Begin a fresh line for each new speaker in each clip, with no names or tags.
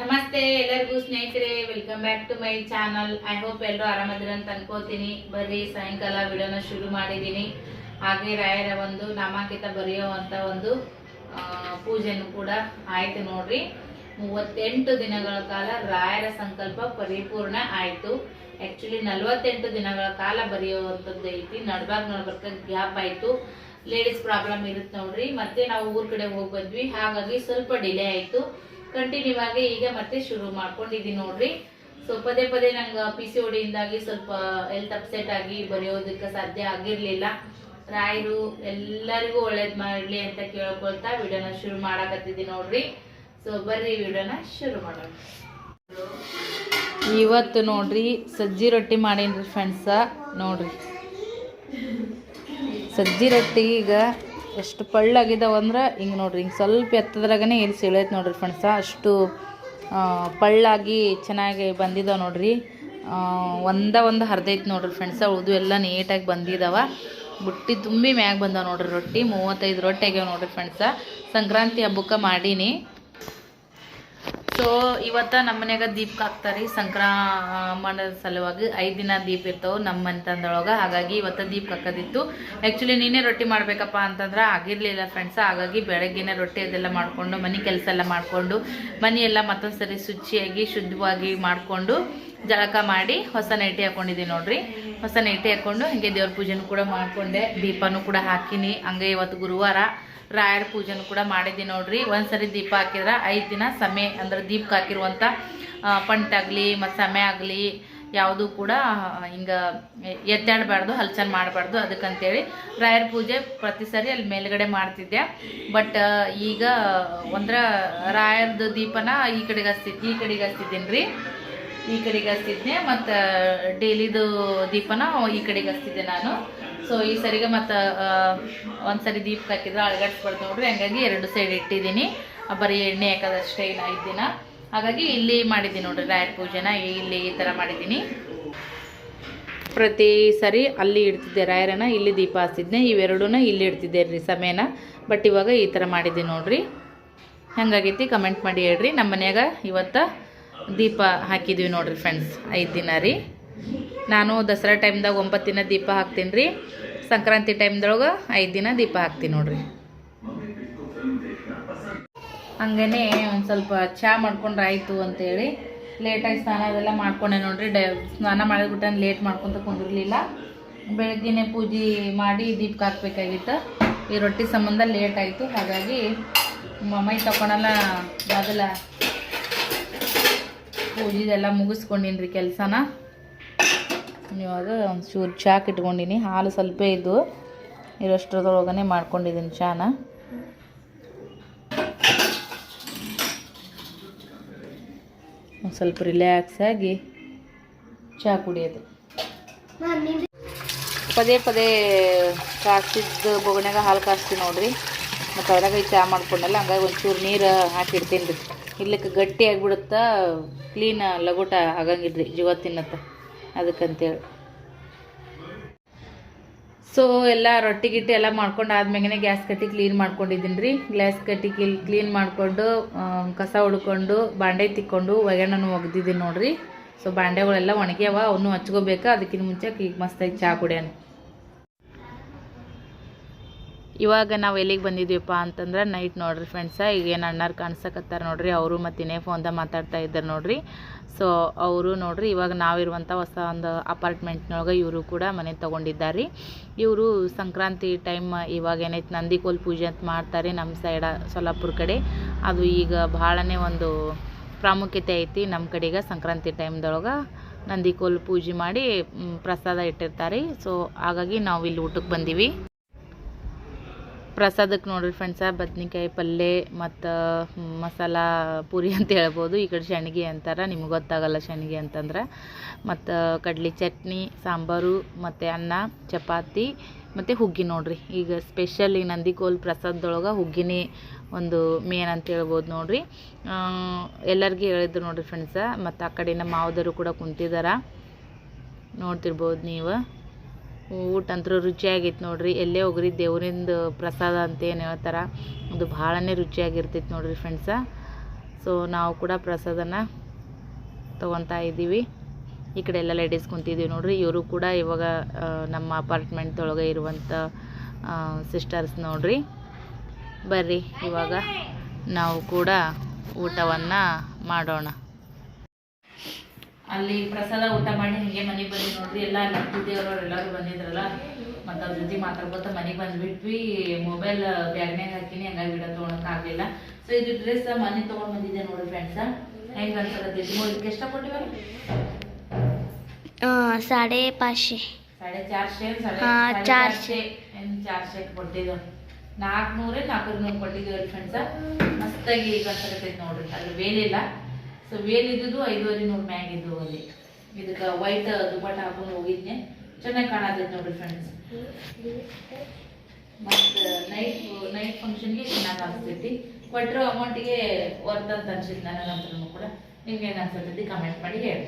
ನಮಸ್ತೆ, ಎಲ್ಲರಿಗೂ ಸ್ನೇಹಿತರೆ welcome back to my channel I hope ಎಲ್ಲರೂ ಆರಾಮದಿರ ಅಂತ ಅನ್ಕೋತೀನಿ. ಬರ್ರಿ, ಸಾಯಂಕಾಲ ವಿಡಿಯೋನ ಶುರು ಮಾಡಿದ್ದೀನಿ. ಹಾಗೆ ರಾಯರ ಒಂದು ನಾಮಾಂಕಿತ ಬರೆಯುವಂತ ಒಂದು ಪೂಜೆನು ಪೂಜೆನೂ ಕೂಡ ಆಯ್ತು ನೋಡ್ರಿ. ಮೂವತ್ತೆಂಟು ದಿನಗಳ ಕಾಲ ರಾಯರ ಸಂಕಲ್ಪ ಪರಿಪೂರ್ಣ ಆಯ್ತು. ಆ್ಯಕ್ಚುಲಿ ನಲವತ್ತೆಂಟು ದಿನಗಳ ಕಾಲ ಬರೆಯುವಂಥದ್ದು ಐತಿ. ನಡ್ಬಾಗ ನಡ್ಬರ್ಕ ಗ್ಯಾಪ್ ಆಯ್ತು. ಲೇಡೀಸ್ ಪ್ರಾಬ್ಲಮ್ ಇರುತ್ತೆ ನೋಡ್ರಿ. ಮತ್ತೆ ನಾವು ಊರ್ ಕಡೆ ಹೋಗಿ ಬಂದ್ವಿ. ಹಾಗಾಗಿ ಸ್ವಲ್ಪ ಡಿಲೇ ಆಯ್ತು. ಕಂಟಿನ್ಯೂ ಆಗಿ ಈಗ ಮತ್ತೆ ಶುರು ಮಾಡ್ಕೊಂಡಿದ್ದೀನಿ ನೋಡ್ರಿ. ಸೊ ಪದೇ ಪದೇ ನಂಗೆ ಪಿ ಸಿ ಒಡಿಯಿಂದಾಗಿ ಸ್ವಲ್ಪ ಹೆಲ್ತ್ ಅಪ್ಸೆಟ್ ಆಗಿ ಬರೆಯೋದಕ್ಕೆ ಸಾಧ್ಯ ಆಗಿರಲಿಲ್ಲ. ರಾಯರು ಎಲ್ಲರಿಗೂ ಒಳ್ಳೇದು ಮಾಡ್ಲಿ ಅಂತ ಕೇಳ್ಕೊಳ್ತಾ ವಿಡಿಯೋನ ಶುರು ಮಾಡಕತ್ತಿದ್ದೀನಿ ನೋಡ್ರಿ. ಸೊ ಬರ್ರಿ ವಿಡಿಯೋನ ಶುರು ಮಾಡೋಣ. ಇವತ್ತು ನೋಡ್ರಿ ಸಜ್ಜಿ ರೊಟ್ಟಿ ಮಾಡೀನಿ ಫ್ರೆಂಡ್ಸ ನೋಡ್ರಿ. ಸಜ್ಜಿ ರೊಟ್ಟಿ ಈಗ ಎಷ್ಟು ಪಳ್ಳಾಗಿದ್ದಾವಂದ್ರೆ ಹಿಂಗೆ ನೋಡ್ರಿ, ಹಿಂಗೆ ಸ್ವಲ್ಪ ಎತ್ತದ್ರಾಗನೇ ಇಲ್ಲಿ ಸಿಳೈತೆ ನೋಡ್ರಿ ಫ್ರೆಂಡ್ಸ ಅಷ್ಟು ಪಳ್ಳಾಗಿ ಚೆನ್ನಾಗಿ ಬಂದಿದ್ದಾವೆ ನೋಡ್ರಿ. ಒಂದ ಒಂದು ಹರಿದೈತೆ ನೋಡ್ರಿ ಫ್ರೆಂಡ್ಸ ಉಳಿದು ಎಲ್ಲ ನೀಟಾಗಿ ಬಂದಿದ್ದಾವ ಬುಟ್ಟಿ ತುಂಬಿ ಮ್ಯಾಗ ಬಂದಾವೆ ನೋಡ್ರಿ ರೊಟ್ಟಿ. ಮೂವತ್ತೈದು ರೊಟ್ಟಿ ಆಗ್ಯಾವ ನೋಡ್ರಿ ಫ್ರೆಂಡ್ಸ ಸಂಕ್ರಾಂತಿ ಹಬ್ಬಕ್ಕೆ ಮಾಡೀನಿ. ಸೊ ಇವತ್ತ ನಮ್ಮ ಮನ್ಯಾಗ ದೀಪ ಹಾಕ್ತಾರಿ. ಸಂಕ್ರಮಣದ ಸಲುವಾಗಿ ಐದು ದಿನ ದೀಪ ಇರ್ತಾವ ನಮ್ಮ ಮನೆತನದೊಳಗೆ ಹಾಗಾಗಿ ಇವತ್ತ ದೀಪ ಹಾಕೋದಿತ್ತು. ಆ್ಯಕ್ಚುಲಿ ನೀನೇ ರೊಟ್ಟಿ ಮಾಡಬೇಕಪ್ಪ ಅಂತಂದ್ರೆ ಆಗಿರಲಿಲ್ಲ ಫ್ರೆಂಡ್ಸ್ ಹಾಗಾಗಿ ಬೆಳಗ್ಗೆನೇ ರೊಟ್ಟಿ ಅದೆಲ್ಲ ಮಾಡಿಕೊಂಡು, ಮನೆ ಕೆಲಸ ಎಲ್ಲ ಮಾಡಿಕೊಂಡು ಮನೆಯೆಲ್ಲ ಮತ್ತೊಂದು ಸರಿ ಶುಚಿಯಾಗಿ, ಶುದ್ಧವಾಗಿ ಮಾಡಿಕೊಂಡು ಜಳಕ ಮಾಡಿ ಹೊಸ ನೈಟಿ ಹಾಕೊಂಡಿದ್ದೀನಿ ನೋಡ್ರಿ. ಹೊಸ ನೈಟಿ ಹಾಕೊಂಡು ಹಿಂಗೆ ದೇವ್ರ ಪೂಜೆನೂ ಕೂಡ ಮಾಡಿಕೊಂಡೆ. ದೀಪನೂ ಕೂಡ ಹಾಕಿನಿ. ಹಂಗೆ ಇವತ್ತು ಗುರುವಾರ ರಾಯರ ಪೂಜೆನೂ ಕೂಡ ಮಾಡಿದ್ದೀನಿ ನೋಡ್ರಿ. ಒಂದ್ಸರಿ ದೀಪ ಹಾಕಿದ್ರೆ ಐದು ದಿನ ಸಮಯ ಅಂದ್ರೆ ದೀಪಕ್ಕೆ ಹಾಕಿರುವಂಥ ಪಂಟಾಗಲಿ ಮತ್ತು ಸಮಯ ಆಗಲಿ, ಯಾವುದೂ ಕೂಡ ಹಿಂಗೆ ಎತ್ತಾಡಬಾರ್ದು ಹಲ್ಚನ್ ಮಾಡಬಾರ್ದು ಅದಕ್ಕಂತೇಳಿ ರಾಯರ ಪೂಜೆ ಪ್ರತಿ ಸರಿ ಅಲ್ಲಿ ಮೇಲ್ಗಡೆ ಮಾಡ್ತಿದ್ದೆ. ಬಟ್ ಈಗ ಅಂದ್ರೆ ರಾಯರ್ದು ದೀಪನ ಈ ಕಡೆಗೆ ಹಚ್ತಿ, ಈ ಕಡೆಗೆ ಹಚ್ತಿದ್ದೀನಿ ರೀ ಈ ಕಡೆಗೆ ಹಚ್ತಿದ್ದೆ ಮತ್ತು ಡೈಲಿದು ದೀಪನ ಈ ಕಡೆಗೆ ಹಚ್ತಿದ್ದೆ ನಾನು. ಸೊ ಈ ಸರಿಗೆ ಮತ್ತು ಒಂದು ಸರಿ ದೀಪ ಹಾಕಿದ್ರೆ ಅಳಗಡ್ಸ್ಬಾರ್ದು ನೋಡ್ರಿ ಹಂಗಾಗಿ ಎರಡು ಸೈಡ್ ಇಟ್ಟಿದ್ದೀನಿ. ಬರೀ ಎಣ್ಣೆ ಹಾಕೋದಷ್ಟೇ ಇನ್ನು ಐದು ದಿನ. ಹಾಗಾಗಿ ಇಲ್ಲಿ ಮಾಡಿದ್ದೀನಿ ನೋಡ್ರಿ, ರಾಯರ ಪೂಜೆನ. ಇಲ್ಲಿ ಈ ಥರ ಮಾಡಿದ್ದೀನಿ. ಪ್ರತಿ ಸರಿ ಅಲ್ಲಿ ಇಡ್ತಿದ್ದೆ ರಾಯರನ ಇಲ್ಲಿ ದೀಪ ಹಚ್ತಿದ್ದೆ ಇವೆರಡೂ ಇಲ್ಲಿ ಇಡ್ತಿದ್ದೆ ರೀ ಸಮಯನ. ಬಟ್ ಇವಾಗ ಈ ಥರ ಮಾಡಿದ್ದೀನಿ ನೋಡ್ರಿ. ಹೆಂಗಾಗೈತಿ ಕಮೆಂಟ್ ಮಾಡಿ ಹೇಳ್ರಿ. ನಮ್ಮ ಮನೆಯಾಗ ಇವತ್ತು ದೀಪ ಹಾಕಿದ್ದೀವಿ ನೋಡ್ರಿ ಫ್ರೆಂಡ್ಸ್ ಐದು ದಿನ ರೀ. ನಾನು ದಸರಾ ಟೈಮ್ದಾಗ ಒಂಬತ್ತು ದಿನ ದೀಪ ಹಾಕ್ತೀನಿ ರೀ. ಸಂಕ್ರಾಂತಿ ಟೈಮ್ದೊಳಗೆ ಐದು ದಿನ ದೀಪ ಹಾಕ್ತೀನಿ ನೋಡ್ರಿ. ಹಂಗೇ ಒಂದು ಸ್ವಲ್ಪ ಚಹಾ ಮಾಡ್ಕೊಂಡ್ರೆ ಆಯಿತು ಅಂತೇಳಿ ಲೇಟಾಗಿ ಸ್ನಾನ ಅದೆಲ್ಲ ಮಾಡ್ಕೊಂಡೆ ನೋಡ್ರಿ. ಡ, ಸ್ನಾನ ಮಾಡಿಬಿಟ್ಟು ಲೇಟ್ ಮಾಡ್ಕೊತ ಕುಂದಿರಲಿಲ್ಲ. ಬೆಳಗ್ಗೆನೆ ಪೂಜೆ ಮಾಡಿ ದೀಪಕ್ಕೆ ಹಾಕ್ಬೇಕಾಗಿತ್ತು. ಈ ರೊಟ್ಟಿ ಸಂಬಂಧ ಲೇಟ್ ಆಯಿತು. ಹಾಗಾಗಿ ಮ- ತಗೊಳಲ್ಲ ಮೊದಲ ಪೂಜೆದೆಲ್ಲ ಮುಗಿಸ್ಕೊಂಡಿನ್ರಿ ಕೆಲಸನ. ಇವಾಗ ಒಂದು ಚೂರು ಚಾಕ್ ಇಟ್ಕೊಂಡಿನಿ ಹಾಲು ಸ್ವಲ್ಪ ಇದ್ದು ಇರೋಷ್ಟ್ರದೊಳಗನೆ ಮಾಡ್ಕೊಂಡಿದ್ದೀನಿ ಚಾನ. ಒಂದು ಸ್ವಲ್ಪ ರಿಲ್ಯಾಕ್ಸ್ ಆಗಿ ಚಹಾ ಕುಡಿಯೋದು. ಪದೇ ಪದೇ ಕಾಸಿದ್ದು ಬೊಗಣ್ಯಾಗ ಹಾಲು ಕಾಸ್ತೀನಿ ನೋಡ್ರಿ. ಮತ್ತು ಅದ್ರಾಗ ಈ ಚಹಾ ಮಾಡ್ಕೊಂಡಲ್ಲ, ಹಂಗಾಗಿ ಒಂಚೂರು ನೀರು ಹಾಕಿಡ್ತೀನಿ ರೀ ಇರ್ಲಿಕ್ಕೆ ಗಟ್ಟಿ ಆಗಿಬಿಡುತ್ತಾ ಕ್ಲೀನ್ ಲಗೋಟ ರೀ ಜೀವ ತಿನ್ನತ್ತ, ಅದಕ್ಕಂತೇಳಿ. ಸೊ ಎಲ್ಲ ರೊಟ್ಟಿ ಗಿಟ್ಟಿ ಎಲ್ಲ ಮಾಡ್ಕೊಂಡು ಆದ್ಮೇಲೆ ಗ್ಯಾಸ್ ಕಟ್ಟಿ ಕ್ಲೀನ್ ಮಾಡ್ಕೊಂಡಿದ್ದೀನಿ ರೀ ಗ್ಯಾಸ್ ಕಟ್ಟಿ ಕ್ಲೀನ್ ಕ್ಲೀನ್ ಮಾಡಿಕೊಂಡು ಕಸ ಉಡ್ಕೊಂಡು ಬಾಂಡೆ ತಿಕ್ಕೊಂಡು ಒಗ್ಯಾಣನೂ ಒಗ್ದಿದ್ದೀನಿ ನೋಡಿರಿ. ಸೊ ಬಾಂಡೆಗಳೆಲ್ಲ ಒಣಗ್ಯಾವ, ಅವನು ಹಚ್ಕೋಬೇಕು ಅದಕ್ಕಿಂತ ಮುಂಚೆ ಈಗ ಮಸ್ತಾಗಿ ಚಹಾ ಕುಡಿಯೋಣ ಇವಾಗ ನಾವು ಎಲ್ಲಿಗೆ ಬಂದಿದ್ದೀವಪ್ಪ ಅಂತಂದ್ರೆ ನೈಟ್ ನೋಡ್ರಿ ಫ್ರೆಂಡ್ಸ ಈಗ ಏನು ಅಣ್ಣಾರು ಕಾಣಿಸಕತ್ತಾರ ನೋಡ್ರಿ, ಅವರು ಮತ್ತು ಇನ್ನೇ ಫೋನ್ದಾಗ ಮಾತಾಡ್ತಾ ಇದ್ದಾರೆ ನೋಡ್ರಿ. ಸೊ ಅವರು ನೋಡ್ರಿ ಇವಾಗ ನಾವಿರುವಂಥ ಹೊಸ ಒಂದು ಅಪಾರ್ಟ್ಮೆಂಟ್ನೊಳಗೆ ಇವರು ಕೂಡ ಮನೆ ತೊಗೊಂಡಿದ್ದಾರೆ. ಇವರು ಸಂಕ್ರಾಂತಿ ಟೈಮ್ ಇವಾಗ ಏನೈತೆ ನಂದಿಕೋಲ್ ಪೂಜೆ ಅಂತ ಮಾಡ್ತಾರೆ ನಮ್ಮ ಸೈಡ ಸೊಲ್ಲಾಪುರ ಕಡೆ. ಅದು ಈಗ ಭಾಳನೇ ಒಂದು ಪ್ರಾಮುಖ್ಯತೆ ಐತಿ ನಮ್ಮ ಕಡೆಗೆ ಸಂಕ್ರಾಂತಿ ಟೈಮ್ದೊಳಗೆ ನಂದಿಕೋಲ್ ಪೂಜೆ ಮಾಡಿ ಪ್ರಸಾದ ಇಟ್ಟಿರ್ತಾರೆ. ಸೊ ಹಾಗಾಗಿ ನಾವು ಇಲ್ಲಿ ಊಟಕ್ಕೆ ಬಂದೀವಿ. ಪ್ರಸಾದಕ್ಕೆ ನೋಡ್ರಿ ಫ್ರೆಂಡ್ಸ ಬದ್ನಿಕಾಯಿ ಪಲ್ಯ ಮತ್ತು ಮಸಾಲ ಪೂರಿ ಅಂತ ಹೇಳ್ಬೋದು. ಈ ಕಡೆ ಶಣಿಗೆ ಅಂತಾರೆ, ನಿಮ್ಗೆ ಗೊತ್ತಾಗಲ್ಲ ಶಣಿಗೆ ಅಂತಂದ್ರೆ. ಮತ್ತು ಕಡ್ಲಿ ಚಟ್ನಿ, ಸಾಂಬಾರು, ಮತ್ತು ಅನ್ನ, ಚಪಾತಿ, ಮತ್ತು ಹುಗ್ಗಿ ನೋಡ್ರಿ. ಈಗ ಸ್ಪೆಷಲ್ ಈ ನಂದಿಕೋಲ್ ಪ್ರಸಾದದೊಳಗೆ ಹುಗ್ಗಿನೇ ಒಂದು ಮೇನ್ ಅಂತ ಹೇಳ್ಬೋದು ನೋಡ್ರಿ. ಎಲ್ಲರಿಗೂ ಹೇಳಿದ್ರು ನೋಡ್ರಿ ಫ್ರೆಂಡ್ಸ ಮತ್ತು ಆ ಕಡೆ ನಮ್ಮ ಮಾವದರು ಕೂಡ ಕುಂತಿದ್ದಾರೆ ನೋಡ್ತಿರ್ಬೋದು ನೀವು. ಊಟ ಅಂತೂ ರುಚಿಯಾಗಿತ್ತು ನೋಡಿರಿ. ಎಲ್ಲೇ ಹೋಗ್ರಿ, ದೇವರಿಂದ ಪ್ರಸಾದ ಅಂತ ಏನು ಹೇಳ್ತಾರೆ, ಅದು ಭಾಳನೇ ರುಚಿಯಾಗಿರ್ತೈತೆ ನೋಡಿರಿ ಫ್ರೆಂಡ್ಸ ಸೊ ನಾವು ಕೂಡ ಪ್ರಸಾದನ ತೊಗೊತಾ ಇದ್ದೀವಿ. ಈ ಕಡೆ ಎಲ್ಲ ಲೇಡೀಸ್ ಕುಂತಿದ್ದೀವಿ ನೋಡ್ರಿ. ಇವರು ಕೂಡ ಇವಾಗ ನಮ್ಮ ಅಪಾರ್ಟ್ಮೆಂಟ್ ಒಳಗೆ ಇರುವಂಥ ಸಿಸ್ಟರ್ಸ್ ನೋಡ್ರಿ. ಬರ್ರಿ, ಇವಾಗ ನಾವು ಕೂಡ ಊಟವನ್ನು ಮಾಡೋಣ. ಅಲ್ಲಿ ಪ್ರಸಾದ ಊಟ ಮಾಡಿ ಹಿಂಗೆ ಮನೆಗೆ ಬಂದು ನೋಡ್ರಿ. ಎಲ್ಲ ನಟ್ಟಿದ್ದೇವ್ರವ್ರು ಎಲ್ಲರೂ ಬಂದಿದ್ರಲ್ಲ. ಮತ್ತು ಅವ್ರ ಜೊತೆ ಮಾತಾಡ್ಕೊತ ಮನೆಗೆ ಬಂದ್ಬಿಟ್ವಿ. ಮೊಬೈಲ್ ಬ್ಯಾಗ್ನಾಗ ಹಾಕಿನಿ ಹಂಗಾಗಿ ಗಿಡ ತೊಗೊಳಕ್ಕಾಗಲಿಲ್ಲ ಸೊ ಇದು ಡ್ರೆಸ್ ಮನೆ ತೊಗೊಂಡು ಬಂದಿದ್ದೆ ನೋಡಿ ಫ್ರೆಂಡ್ಸ ಹೆಂಗೆ ಅನ್ಸತ್ತೆ
ಇದಕ್ಕೆ ಎಷ್ಟಪಟ್ಟಿವೆ
ಸಾಡೆ ಪಾಶೆ. ಸಾಡೆ
ಚಾರ್ಶೆ
ಚಾರ್ಶೆ ಏನು ಚಾರ್ಶೆ ಕೊಟ್ಟಿದ್ದು? ನಾಲ್ಕುನೂರೇ ನಾಲ್ಕುನೂರು ಕೊಟ್ಟಿದ್ದೀವಿ ಫ್ರೆಂಡ್ಸ ಮಸ್ತಾಗಿ ಕನ್ಸಕತ್ತೈತೆ ನೋಡ್ರಿ. ಅದು ಬೇಲಿಲ್ಲ ಸೊ ವೇಲ್ ಐದುವರೆ ನೂರು ಮ್ಯಾಗಿದ್ದು ಅಲ್ಲಿ ಇದಕ್ಕೆ ವೈಟ್ ದುಪ್ಪಟ್ಟ ಹಾಕೊಂಡು ಹೋಗಿದ್ನೆ. ಚೆನ್ನಾಗಿ ಕಾಣತೈತೆ ನೋಡ್ರಿ ಫ್ರೆಂಡ್ಸ್ ಮತ್ತು ನೈಟ್ ನೈಟ್ ಫಂಕ್ಷನ್ಗೆ ಚೆನ್ನಾಗಿ ಅನಿಸ್ತೈತಿ ಕೊಟ್ಟಿರೋ ಅಮೌಂಟಿಗೆ ವರ್ತ್ ಅಂತ ಅನ್ಸಿತ್ತು ನನಗಂತೂ ಕೂಡ. ನಿಮ್ಗೆ ಏನು ಅನ್ಸತೈತಿ ಕಮೆಂಟ್ ಮಾಡಿ ಹೇಳಿ.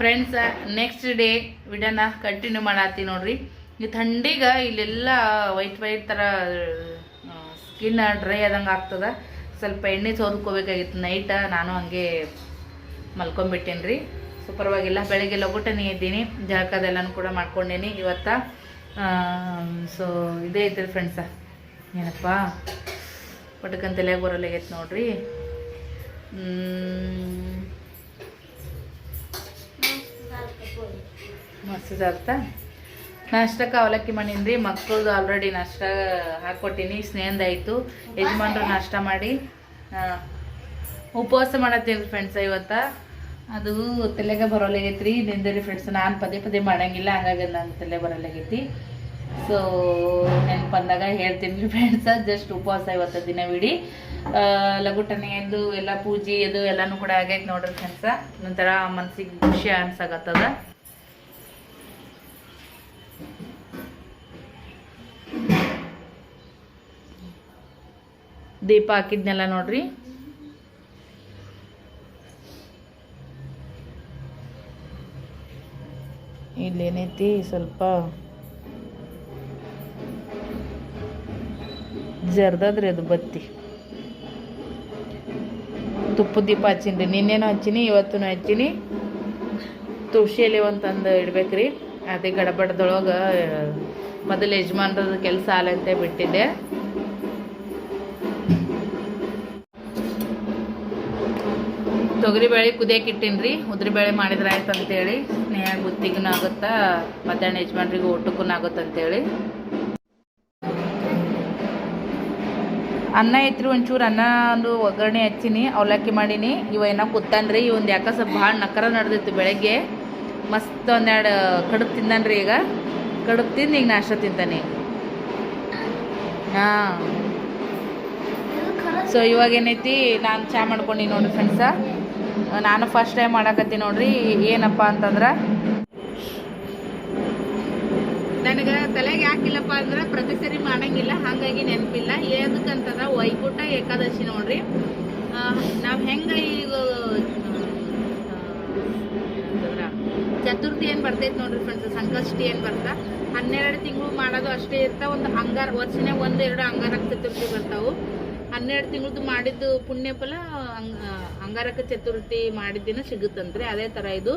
ಫ್ರೆಂಡ್ಸ್ ನೆಕ್ಸ್ಟ್ ಡೇ ವಿಡನ ಕಂಟಿನ್ಯೂ ಮಾಡತ್ತಿ ನೋಡ್ರಿ. ಈ ಥಂಡಿಗೆ ಇಲ್ಲೆಲ್ಲ ವೈಟ್ ವೈಟ್ ಥರ ಸ್ಕಿನ್ ಡ್ರೈ ಆದಂಗೆ ಆಗ್ತದ. ಸ್ವಲ್ಪ ಎಣ್ಣೆ ಸೋದ್ಕೋಬೇಕಾಗಿತ್ತು ನೈಟ ನಾನು ಹಂಗೆ ಮಲ್ಕೊಂಬಿಟ್ಟೇನಿ ರೀ ಸೊ ಪರವಾಗಿಲ್ಲ ಬೆಳಗ್ಗೆ ಲಗುಟನೇ ಇದ್ದೀನಿ. ಜಳಕದೆಲ್ಲನೂ ಕೂಡ ಮಾಡ್ಕೊಂಡೇನಿ ಇವತ್ತ. ಸೊ ಇದೇ ಐತ್ರಿ ಫ್ರೆಂಡ್ಸ ಏನಪ್ಪ? ಪಟಕಂತಲೇ ಬರೋಲಾಗೈತೆ ನೋಡ್ರಿ. ಹ್ಮ್. ನಾಷ್ಟಕ್ಕೆ ಅವಲಕ್ಕಿ ಮಾಡೀನಿ ಮಕ್ಕಳದು ಆಲ್ರೆಡಿ ನಾಷ್ಟ ಹಾಕ್ಕೊಟ್ಟಿನಿ ಸ್ನೇಹದಾಯಿತು ಯಜಮಾನ್ರು ನಾಷ್ಟ ಮಾಡಿ ಉಪವಾಸ ಮಾಡತ್ತೀವಿ ಫ್ರೆಂಡ್ಸ್ ಇವತ್ತ ಅದು ತಲೆಗೆ ಬರೋಲಾಗೈತಿ ನಿಂದರಿ ಫ್ರೆಂಡ್ಸ್ ನಾನು ಪದೇ ಪದೇ ಮಾಡಂಗಿಲ್ಲ. ಹಾಗಾಗಿ ನನ್ನ ತಲೆ ಬರೋಲಾಗೈತಿ ಸೊ ನೆನಪು ಬಂದಾಗ ಹೇಳ್ತೀನಿ ರೀ ಫ್ರೆಂಡ್ಸ ಜಸ್ಟ್ ಉಪವಾಸ ಇವತ್ತು ದಿನವಿಡೀ ಬಿಡಿ ಲಘುಟನೆ ಎದ್ದು ಎಲ್ಲ ಪೂಜೆ, ಅದು ಎಲ್ಲನೂ ಕೂಡ ಆಗೈತೆ ನೋಡ್ರಿ ಫ್ರೆಂಡ್ಸ ಒಂಥರ ಮನ್ಸಿಗೆ ಖುಷಿ ಅನ್ಸಾಗತ್ತದ ದೀಪ ಹಾಕಿದ್ನೆಲ್ಲ ನೋಡ್ರಿ. ಇಲ್ಲೇನೈತಿ, ಸ್ವಲ್ಪ ಜರ್ದದ್ರಿ ಅದು ಬತ್ತಿ. ತುಪ್ಪ ದೀಪ ಹಚ್ಚಿನ್ರಿ. ನಿನ್ನೇನು ಹಚ್ಚಿನಿ ಇವತ್ತು ಹಚ್ಚಿನಿ. ತುಳಸಿ ಎಲೆ ಒಂದು ತಂದು ಇಡ್ಬೇಕ್ರಿ. ಅದೇ ಗಡಬಡದೊಳಗೆ, ಮೊದಲು ಯಜಮಾನ್ರದ ಕೆಲಸ ಆಲಂತೆ ಬಿಟ್ಟಿದ್ದೆ. ತೊಗರಿಬೇಳೆ ಕುದಿಯಕ್ಕೆ ಇಟ್ಟೀನಿ ಉದ್ರಿಬೇಳೆ ಮಾಡಿದ್ರೆ ಆಯ್ತು ಅಂತೇಳಿ ಸ್ನೇಹ ಗುತ್ತಿಗೂ ಆಗುತ್ತಾ, ಮಧ್ಯಾಹ್ನ ಯಜಮಾನ್ರಿಗೂ ಊಟಕ್ಕೂ ಆಗುತ್ತೆ ಅಂತೇಳಿ ಅನ್ನ ಐತ್ರಿ, ಒಂಚೂರು ಅನ್ನ ಒಂದು ಒಗ್ಗರಣೆ ಹಚ್ಚಿನಿ, ಅವಲಕ್ಕಿ ಮಾಡೀನಿ. ಇವ ಏನೋ ಕೂತಾನ್ರಿ, ಇವಂದು ಯಾಕೆ ಸ್ವಲ್ಪ ಭಾಳ ನಕರ ನಡೆದಿತ್ತು ಬೆಳಗ್ಗೆ. ಮಸ್ತ್ ಒಂದೆರಡು ಕಡುಬು ತಿಂದನ್ರಿ ಈಗ. ಕಡುಬು ತಿಂದು ಈಗ ನಾಷ್ಟ ತಿಂತಾನೆ. ಹಾಂ. ಸೊ ಇವಾಗ ಏನೈತಿ, ನಾನು ಚಾ ಮಾಡ್ಕೊಂಡು ನೋಡಿ ಫ್ರೆಂಡ್ಸ ನಾನು ಫಸ್ಟ್ ಟೈಮ್ ಮಾಡಾಕತ್ತಿ ನೋಡ್ರಿ, ಏನಪ್ಪ ಅಂತಂದ್ರೆ ನನಗೆ ತಲೆಗೆ ಯಾಕಿಲ್ಲಪ್ಪ ಅಂದ್ರೆ ಪ್ರತಿ ಸರಿ ಮಾಡಂಗಿಲ್ಲ, ಹಾಗಾಗಿ ನೆನಪಿಲ್ಲ. ಏನಕ್ಕಂತಂದ್ರೆ ವೈಕುಂಠ ಏಕಾದಶಿ ನೋಡ್ರಿ. ನಾವು ಹೆಂಗೆ ಈಗ ಚತುರ್ಥಿ ಏನು ಬರ್ತೈತಿ ನೋಡ್ರಿ ಫ್ರೆಂಡ್ಸ್ ಸಂಕಷ್ಟಿ ಏನು ಬರ್ತಾ? ಹನ್ನೆರಡು ತಿಂಗಳು ಮಾಡೋದು ಅಷ್ಟೇ ಇರ್ತಾವ, ಒಂದು ಅಂಗಾರ ವರ್ಷನೇ ಒಂದೆರಡು ಹಂಗಾರ ಚತುರ್ಥಿ ಬರ್ತಾವು. ಹನ್ನೆರಡು ತಿಂಗಳದ್ದು ಮಾಡಿದ್ದು ಪುಣ್ಯ ಫಲ ಅಂಗ ಅಂಗಾರಕ ಚತುರ್ಥಿ ಮಾಡಿದ್ದಿನ ಸಿಗುತ್ತಂತ್ರಿ. ಅದೇ ಥರ ಇದು.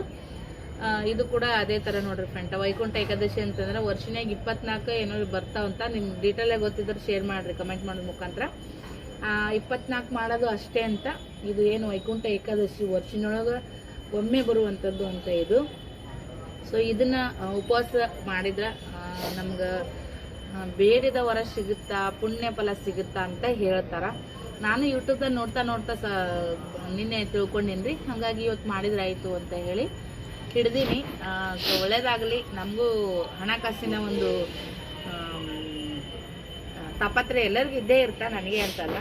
ಇದು ಕೂಡ ಅದೇ ಥರ ನೋಡ್ರಿ ಫ್ರೆಂಟ ವೈಕುಂಠ ಏಕಾದಶಿ ಅಂತಂದ್ರೆ ವರ್ಷನ್ಯಾಗ ಇಪ್ಪತ್ನಾಲ್ಕು ಏನೋ ಬರ್ತಾವಂತ ನಿಮ್ಮ ಡೀಟೇಲಾಗಿ ಗೊತ್ತಿದ್ರೆ ಶೇರ್ ಮಾಡಿರಿ ಕಮೆಂಟ್ ಮಾಡೋದ್ರ ಮುಖಾಂತರ. ಇಪ್ಪತ್ನಾಲ್ಕು ಮಾಡೋದು ಅಷ್ಟೇ ಅಂತ. ಇದು ಏನು ವೈಕುಂಠ ಏಕಾದಶಿ ವರ್ಷನೊಳಗೆ ಒಮ್ಮೆ ಬರುವಂಥದ್ದು ಅಂತ ಇದು. ಸೊ ಇದನ್ನ ಉಪವಾಸ ಮಾಡಿದ್ರೆ ನಮ್ಗೆ ಬೇಡಿದ ವರ ಸಿಗುತ್ತಾ, ಪುಣ್ಯ ಫಲ ಸಿಗುತ್ತಾ ಅಂತ ಹೇಳ್ತಾರ. ನಾನು ಯೂಟ್ಯೂಬ್ದಾಗ ನೋಡ್ತಾ ನೋಡ್ತಾ ಸ, ನಿನ್ನೆ ತಿಳ್ಕೊಂಡಿನ್ರಿ. ಹಾಗಾಗಿ ಇವತ್ತು ಮಾಡಿದ್ರೆ ಆಯಿತು ಅಂತ ಹೇಳಿ ಹಿಡ್ದೀನಿ. ಒಳ್ಳೇದಾಗಲಿ. ನಮಗೂ ಹಣಕಾಸಿನ ಒಂದು ತಪತ್ರೆ ಎಲ್ಲರಿಗೂ ಇದ್ದೇ ಇರ್ತಾ, ನನಗೆ ಅಂತಲ್ಲ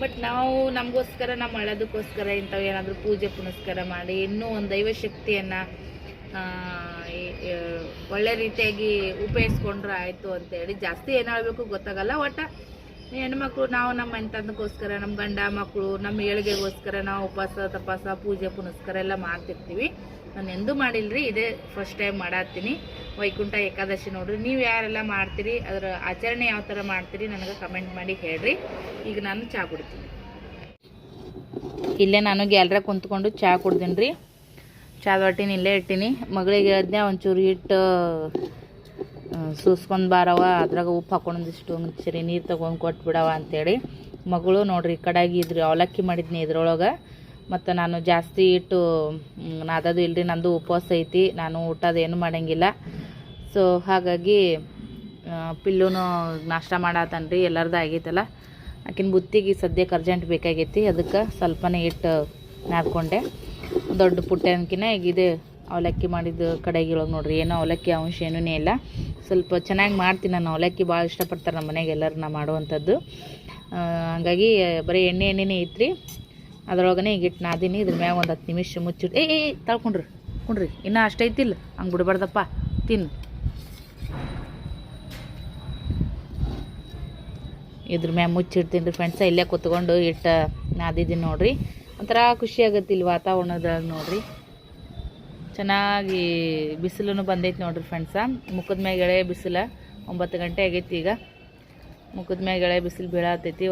ಬಟ್ ನಾವು ನಮಗೋಸ್ಕರ, ನಮ್ಮ ಒಳ್ಳೇದಕ್ಕೋಸ್ಕರ ಇಂಥವು ಏನಾದರೂ ಪೂಜೆ ಪುನಸ್ಕಾರ ಮಾಡಿ, ಇನ್ನೂ ಒಂದು ದೈವ ಶಕ್ತಿಯನ್ನು ಒಳ್ಳೆ ರೀತಿಯಾಗಿ ಉಪಯೋಗಿಸ್ಕೊಂಡ್ರೆ ಆಯಿತು ಅಂತೇಳಿ ಜಾಸ್ತಿ ಏನು ಹೇಳಬೇಕು ಗೊತ್ತಾಗಲ್ಲ, ಒಟ್ಟು ಹೆಣ್ಮಕ್ಳು ನಾವು ನಮ್ಮ ಮನೆತನಕ್ಕೋಸ್ಕರ, ನಮ್ಮ ಗಂಡ ಮಕ್ಕಳು, ನಮ್ಮ ಏಳಿಗೆಗೋಸ್ಕರ ನಾವು ಉಪವಾಸ ತಪಾಸ ಪೂಜೆ, ಪುನಸ್ಕಾರ ಎಲ್ಲ ಮಾಡ್ತಿರ್ತೀವಿ. ನಾನು ಎಂದೂ ಮಾಡಿಲ್ಲರಿ ಇದೇ ಫಸ್ಟ್ ಟೈಮ್ ಮಾಡತ್ತೀನಿ. ವೈಕುಂಠ ಏಕಾದಶಿ ನೋಡ್ರಿ, ನೀವು ಯಾರೆಲ್ಲ ಮಾಡ್ತೀರಿ, ಅದರ ಆಚರಣೆ ಯಾವ ಥರ ಮಾಡ್ತೀರಿ ನನಗೆ ಕಮೆಂಟ್ ಮಾಡಿ ಹೇಳ್ರಿ. ಈಗ ನಾನು ಚಾ ಕುಡ್ತೀನಿ. ಇಲ್ಲೇ ನಾನು ಗ್ಯಾಲ್ರ ಕುಂತ್ಕೊಂಡು ಚಹಾ ಕುಡ್ದೀನಿ ರೀ ಚಾದ ಹೊಟ್ಟಿನ ಇಲ್ಲೇ ಇಟ್ಟೀನಿ ಮಗಳಿಗೆ ಹೇಳ್ದೆ ಒಂಚೂರು ಹಿಟ್ಟು ಸೂಸ್ಕೊಂಡು ಬಾರವ ಅದ್ರಾಗ ಉಪ್ಪು ಹಾಕೊಂಡೊಂದಿಷ್ಟು ಸರಿ ನೀರು ತೊಗೊಂಡು ಕೊಟ್ಬಿಡವ ಅಂಥೇಳಿ ಮಗಳು ನೋಡ್ರಿ ಕಡಾಗಿ ಇದ್ರಿ, ಅವಲಕ್ಕಿ ಮಾಡಿದ್ನಿ ಇದ್ರೊಳಗೆ. ಮತ್ತು ನಾನು ಜಾಸ್ತಿ ಇಟ್ಟು ನಾದದು ಇಲ್ರಿ, ನಂದು ಉಪವಾಸ ಐತಿ. ನಾನು ಊಟದ ಮಾಡೋಂಗಿಲ್ಲ. ಸೊ ಹಾಗಾಗಿ ಪಿಲ್ಲೂ ನಾಷ್ಟ ಮಾಡತ್ತನ್ರಿ ಎಲ್ಲರದ್ದು ಆಗೈತಲ್ಲ. ಆಕಿನ ಬುತ್ತಿಗೆ ಸದ್ಯಕ್ಕೆ ಅರ್ಜೆಂಟ್ ಬೇಕಾಗೈತಿ, ಅದಕ್ಕೆ ಸ್ವಲ್ಪನೇ ಇಟ್ಟು ನಾದ್ಕೊಂಡೆ. ದೊಡ್ಡ ಪುಟ್ಟೆ ಆಗಿದೆ ಈಗ ಇದು ಅವಲಕ್ಕಿ ಮಾಡಿದ ಕಡೆಗಿಳಗೆ ನೋಡ್ರಿ. ಏನೋ ಅವಲಕ್ಕಿ ಅಂಶ ಏನೂ ಇಲ್ಲ. ಸ್ವಲ್ಪ ಚೆನ್ನಾಗಿ ಮಾಡ್ತೀನಿ ನಾನು. ಅವಲಕ್ಕಿ ಭಾಳ ಇಷ್ಟಪಡ್ತಾರೆ ನಮ್ಮ ಮನೆಗೆ ಎಲ್ಲರೂ ನಾ ಮಾಡುವಂಥದ್ದು ಹಂಗಾಗಿ ಬರೀ ಎಣ್ಣೆ ಎಣ್ಣೆನೇ ಐತ್ರಿ. ಅದ್ರೊಳಗನೆ ಈಗ ಇಟ್ಟು ನಾದಿನಿ. ಇದ್ರ ಮ್ಯಾಗ ಒಂದು ಹತ್ತು ನಿಮಿಷ ಮುಚ್ಚಿಟ್ಟು ಏ ಏ ತಳ್ಕೊಂಡ್ರಿ. ಕುಂಡ್ರಿ. ಇನ್ನೂ ಅಷ್ಟೈತಿಲ್ಲ ಹಂಗೆ ಬಿಡಬಾರ್ದಪ್ಪ. ತಿನ್ನು. ಇದ್ರ ಮ್ಯಾಗ ಮುಚ್ಚಿಡ್ತೀನಿ ರೀ ಫ್ರೆಂಡ್ಸ ಇಲ್ಲೇ ಕುತ್ಕೊಂಡು ಇಟ್ಟು ನಾದಿದ್ದೀನಿ ನೋಡ್ರಿ. ಒಂಥರ ಖುಷಿ ಆಗುತ್ತೆ ಇಲ್ಲಿ ವಾತಾವರಣದಾಗ ನೋಡ್ರಿ. ಚೆನ್ನಾಗಿ ಬಿಸಿಲು ಬಂದೈತೆ ನೋಡ್ರಿ ಫ್ರೆಂಡ್ಸ ಮುಖದ ಮ್ಯಾಗ ಎಳೆ ಬಿಸಿಲ ಒಂಬತ್ತು ಗಂಟೆ ಆಗೈತಿ ಈಗ. ಮುಖದ ಮ್ಯಾಗ ಎಳೆ ಬಿಸಿಲು ಬೀಳತ್ತೈತಿ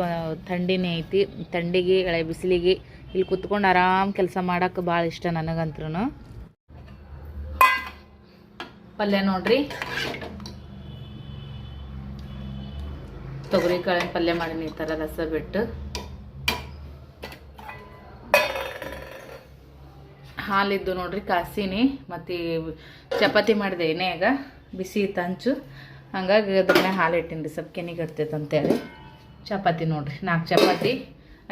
ಥಂಡಿನೇ ಐತಿ. ಥಂಡಿಗೆ, ಎಳೆ ಬಿಸಿಲಿಗೆ ಇಲ್ಲಿ ಕುತ್ಕೊಂಡು ಆರಾಮ್ ಕೆಲಸ ಮಾಡಕ್ಕೆ ಭಾಳ ಇಷ್ಟ ನನಗಂತ್ರೂ ಪಲ್ಯ ನೋಡ್ರಿ. ತೊಗರಿ ಕಾಳಿನ ಪಲ್ಯ ಮಾಡೀನಿ ಈ ಥರ ರಸ ಬಿಟ್ಟು. ಹಾಲಿದ್ದು ನೋಡ್ರಿ ಕಾಸಿನಿ, ಮತ್ತು ಚಪಾತಿ ಮಾಡಿದೆ ಎಣ್ಣೆಯಾಗ, ಬಿಸಿ ತಂಚು. ಹಂಗಾಗಿ ಅದನ್ನೇ ಹಾಲು ಇಟ್ಟಿನಿ ಸ್ವಲ್ಪ ಕೆನಿಗೆ ಇಡ್ತೈತೆ ಅಂತೇಳಿ. ಚಪಾತಿ ನೋಡ್ರಿ ನಾಲ್ಕು ಚಪಾತಿ.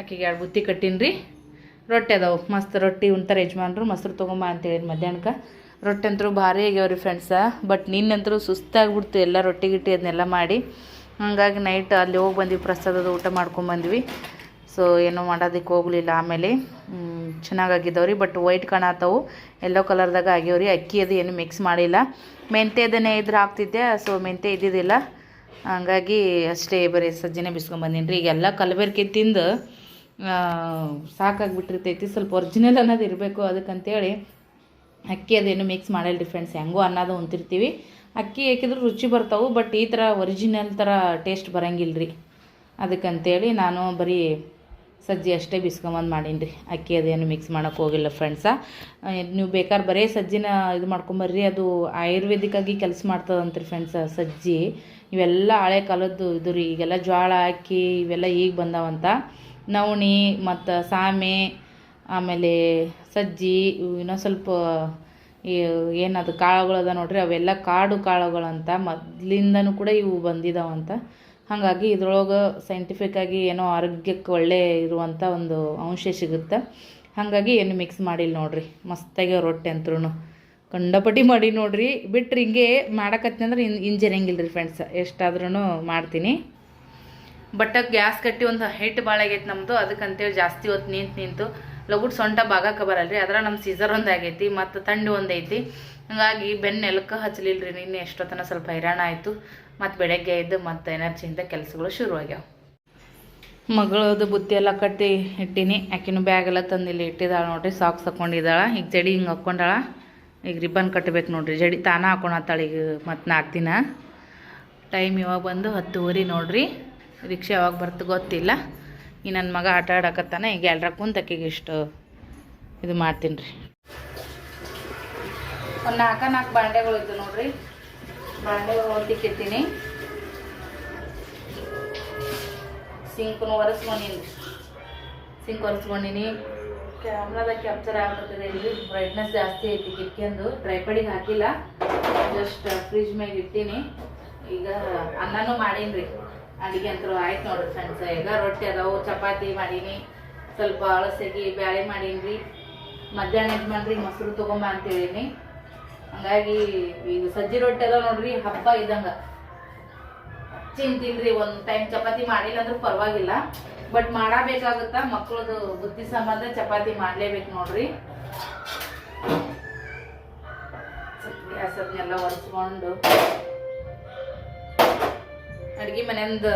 ಆಕೆಗೆ ಎರಡು ಬುತ್ತಿ ಕಟ್ಟಿನಿ ರೀ ರೊಟ್ಟಿ ಅದಾವು, ಮಸ್ತ್ ರೊಟ್ಟಿ ಉಣ್ತಾರೆ ಯಜಮಾನ್ರು, ಮೊಸರು ತೊಗೊಂಬ ಅಂತೇಳಿ ಮಧ್ಯಾಹ್ನಕ್ಕೆ. ರೊಟ್ಟಿ ಅಂತೂ ಭಾರಿ ಆಗ್ಯಾವ ರೀ ಫ್ರೆಂಡ್ಸ ಬಟ್ ನಿನ್ನಂತರೂ ಸುಸ್ತಾಗ್ಬಿಡ್ತು ಎಲ್ಲ ರೊಟ್ಟಿ ಗಿಟ್ಟಿ ಅದನ್ನೆಲ್ಲ ಮಾಡಿ. ಹಂಗಾಗಿ ನೈಟ್ ಅಲ್ಲಿ ಹೋಗಿ ಬಂದ್ವಿ, ಪ್ರಸಾದದ ಊಟ ಮಾಡ್ಕೊಂಬಂದ್ವಿ. ಸೊ ಏನೂ ಮಾಡೋದಕ್ಕೆ ಹೋಗಲಿಲ್ಲ ಆಮೇಲೆ. ಚೆನ್ನಾಗಿ ಚೆನ್ನಾಗಾಗಿದ್ದಾವೆ ರೀ ಬಟ್ ವೈಟ್ ಕಾಣತ್ತವು ಎಲ್ಲೋ ಕಲರ್ದಾಗ ಆಗ್ಯಾವ ರೀ ಅಕ್ಕಿ ಅದು ಏನು ಮಿಕ್ಸ್ ಮಾಡಿಲ್ಲ. ಮೆಂತ್ಯದನ್ನೇ ಇದ್ರೆ ಹಾಕ್ತಿದ್ದೆ. ಸೊ ಮೆಂತ್ಯ ಇದ್ದಿದ್ದಿಲ್ಲ. ಹಂಗಾಗಿ ಅಷ್ಟೇ ಬರೀ ಸಜ್ಜಿನೇ ಬಿಸ್ಕೊಂಬಂದೀನಿ ರೀ ಈಗೆಲ್ಲ ಕಲಬೆರಕೆ ತಿಂದು ಸಾಕಾಗ್ಬಿಟ್ಟಿರ್ತೈತಿ. ಸ್ವಲ್ಪ ಒರಿಜಿನಲ್ ಅನ್ನೋದು ಇರಬೇಕು ಅದಕ್ಕಂತೇಳಿ. ಅಕ್ಕಿ ಅದೇನು ಮಿಕ್ಸ್ ಮಾಡಿಲ್ಲ ರೀ ಫ್ರೆಂಡ್ಸ್ ಹೆಂಗೋ ಅನ್ನೋದು ಉಂತಿರ್ತೀವಿ ಅಕ್ಕಿ ಹಾಕಿದ್ರೆ ರುಚಿ ಬರ್ತಾವೆ. ಬಟ್ ಈ ಥರ ಒರಿಜಿನಲ್ ಥರ ಟೇಸ್ಟ್ ಬರಂಗಿಲ್ಲ ರೀ ಅದಕ್ಕಂತೇಳಿ ನಾನು ಬರೀ ಸಜ್ಜಿ ಅಷ್ಟೇ ಬಿಸ್ಕೊಂಬಂದು ಮಾಡೀನಿ ರೀ ಅಕ್ಕಿ ಅದೇನು ಮಿಕ್ಸ್ ಮಾಡೋಕೆ ಹೋಗಿಲ್ಲ ಫ್ರೆಂಡ್ಸ ನೀವು ಬೇಕಾದ್ರೆ ಬರೀ ಸಜ್ಜಿನ ಇದು ಮಾಡ್ಕೊಂಬರ್ರಿ. ಅದು ಆಯುರ್ವೇದಿಕ್ಕಾಗಿ ಕೆಲಸ ಮಾಡ್ತದಂತ್ರಿ ಫ್ರೆಂಡ್ಸ ಸಜ್ಜಿ ಇವೆಲ್ಲ ಹಳೆ ಕಾಲದ್ದು ಇದು ರೀ. ಈಗೆಲ್ಲ ಜ್ವಾಳ, ಅಕ್ಕಿ ಇವೆಲ್ಲ ಈಗ ಬಂದಾವಂತ. ನವಣಿ ಮತ್ತು ಸಾಮೆ, ಆಮೇಲೆ ಸಜ್ಜಿ ಇವು ಇನ್ನೂ ಸ್ವಲ್ಪ ಏನದು ಕಾಳುಗಳದ ನೋಡ್ರಿ. ಅವೆಲ್ಲ ಕಾಡು ಕಾಳುಗಳಂತ. ಮೊದಲಿಂದನೂ ಕೂಡ ಇವು ಬಂದಿದಾವಂತ. ಹಾಗಾಗಿ ಇದ್ರೊಳಗೆ ಸೈಂಟಿಫಿಕ್ಕಾಗಿ ಏನೋ ಆರೋಗ್ಯಕ್ಕೆ ಒಳ್ಳೆ ಇರುವಂಥ ಒಂದು ಅಂಶ ಸಿಗುತ್ತೆ. ಹಾಗಾಗಿ ಏನು ಮಿಕ್ಸ್ ಮಾಡಿಲ್ಲ ನೋಡ್ರಿ. ಮಸ್ತಾಗಿ ರೊಟ್ಟಿ ಅಂತ್ರೂ ಕಂಡಪಟ್ಟಿ ಮಾಡಿ ನೋಡ್ರಿ. ಬಿಟ್ರೆ ಹಿಂಗೆ ಮಾಡಕತ್ತೀನಿ ಅಂದ್ರೆ ಇನ್ ಇಂಜರಿಂಗಿಲ್ಲ ರೀ ಫ್ರೆಂಡ್ಸ್ ಎಷ್ಟಾದ್ರೂ ಮಾಡ್ತೀನಿ. ಬಟ್ ಗ್ಯಾಸ್ ಕಟ್ಟಿ ಒಂದು ಹೈಟ್ ಭಾಳ ಆಗೈತೆ ನಮ್ಮದು ಅದಕ್ಕಂತೇಳಿ ಜಾಸ್ತಿ ಹೊತ್ತು ನಿಂತು ನಿಂತು. ಲಗುಟ್ ಸೊಂಟ ಭಾಗಕ್ಕೆ ಬರಲ್ರಿ. ಅದರ ನಮ್ಮ ಸೀಸರ್ ಒಂದು ಆಗೈತಿ. ಮತ್ತು ಥಂಡಿ ಒಂದು ಐತಿ. ಹಾಗಾಗಿ ಬೆನ್ನು ನೆಲಕ್ಕೆ ಹಚ್ಚಲಿಲ್ಲ ರೀ ನಿನ್ನೆ ಎಷ್ಟೊತ್ತನ ಸ್ವಲ್ಪ ಹೈರಾಣ ಆಯಿತು. ಮತ್ತು ಬೆಳಗ್ಗೆ ಎದ್ದು ಮತ್ತು ಎನರ್ಜಿಯಿಂದ ಕೆಲಸಗಳು ಶುರು ಆಗ್ಯಾವ. ಮಗಳದು ಬುತ್ತಿ ಎಲ್ಲ ಕಟ್ಟಿ ಇಟ್ಟೀನಿ. ಆಕಿನೂ ಬ್ಯಾಗ್ ಎಲ್ಲ ತಂದು ಇಲ್ಲಿ ಇಟ್ಟಿದ್ದಾಳೆ ನೋಡ್ರಿ ಸಾಕ್ಸ್ ಹಾಕೊಂಡಿದ್ದಾಳೆ ಈಗ ಜಡಿ ಹಿಂಗೆ ಹಾಕ್ಕೊಂಡಾಳ. ಈಗ ರಿಬ್ಬನ್ ಕಟ್ಟಬೇಕು ನೋಡ್ರಿ. ಜಡಿ ತಾನ ಹಾಕೊಳತ್ತಾಳ ಈಗ ಮತ್ತು ನಾಲ್ಕು ದಿನ. ಟೈಮ್ ಇವಾಗ ಬಂದು ಹತ್ತುವರೆ ನೋಡ್ರಿ. ರಿಕ್ಷಾ ಯಾವಾಗ ಬರ್ತು ಗೊತ್ತಿಲ್ಲ. ಈ ನನ್ನ ಮಗ ಆಟ ಆಡಕತ್ತಾನೆ. ಈಗ ಎಲ್ಲರ ಕುಂತಕ್ಕಿಗೆ ಇಷ್ಟು ಇದು ಮಾಡ್ತೀನಿ ರೀ ಒಂದು ನಾಲ್ಕ, ನಾಲ್ಕು ಬಾಂಡೆಗಳು ಇದ್ದು ನೋಡ್ರಿ. ಬಾಂಡೆಗಳು ಹೊಂದಿಕ್ಕಿರ್ತೀನಿ ಸಿಂಕ್ನು ಒರೆಸ್ಕೊಂಡಿನಿ. ಸಿಂಕ್ ಒರೆಸ್ಕೊಂಡಿನಿ. ಕ್ಯಾಮ್ರಾದ ಕ್ಯಾಪ್ಚರ್ ಆಗ್ತದೆ ಇಲ್ಲಿ. ಬ್ರೈಟ್ನೆಸ್ ಜಾಸ್ತಿ ಐತಿ ಕಿಟ್ಕಿಂದು ಡ್ರೈಪಡಿಗೆ ಹಾಕಿಲ್ಲ. ಜಸ್ಟ್ ಫ್ರಿಜ್ ಮ್ಯಾಗ ಇಟ್ಟೀನಿ. ಈಗ ಅನ್ನನೂ ಮಾಡೀನಿ ರೀ ಅಡಿಗೆ ಅಂತೂ ಆಯ್ತು ನೋಡ್ರಿ ಫ್ರೆಂಡ್ಸ್. ಈಗ ರೊಟ್ಟಿ ಅದಾವು, ಚಪಾತಿ ಮಾಡೀನಿ. ಸ್ವಲ್ಪ ಅಳಸಗಿ ಬ್ಯಾಳೆ ಮಾಡೀನಿ ರೀ ಮಧ್ಯಾಹ್ನ ಮಾಡ್ರಿ ಮೊಸರು ತೊಗೊಂಬ ಅಂತ ಹೇಳೀನಿ ಹಂಗಾಗಿ ಈಗ ಸಜ್ಜಿ ರೊಟ್ಟಿ ಎಲ್ಲ ನೋಡ್ರಿ, ಹಬ್ಬ ಇದ್ದಂಗ. ತಿನ್ರಿ ಒಂದ್ ಟೈಮ್ ಚಪಾತಿ ಮಾಡಿಲ್ಲ ಅಂದ್ರೆ ಪರವಾಗಿಲ್ಲ. ಬಟ್ ಮಾಡಬೇಕಾಗುತ್ತಾ ಮಕ್ಕಳದು ಬುದ್ಧಿ ಸಂಬಂಧ ಚಪಾತಿ ಮಾಡ್ಲೇಬೇಕು ನೋಡ್ರಿ. ಗ್ಯಾಸ್ ಅದನ್ನೆಲ್ಲ ಒರೆಸ್ಕೊಂಡು. ಅಡ್ಗೆ ಮನೆಯಿಂದ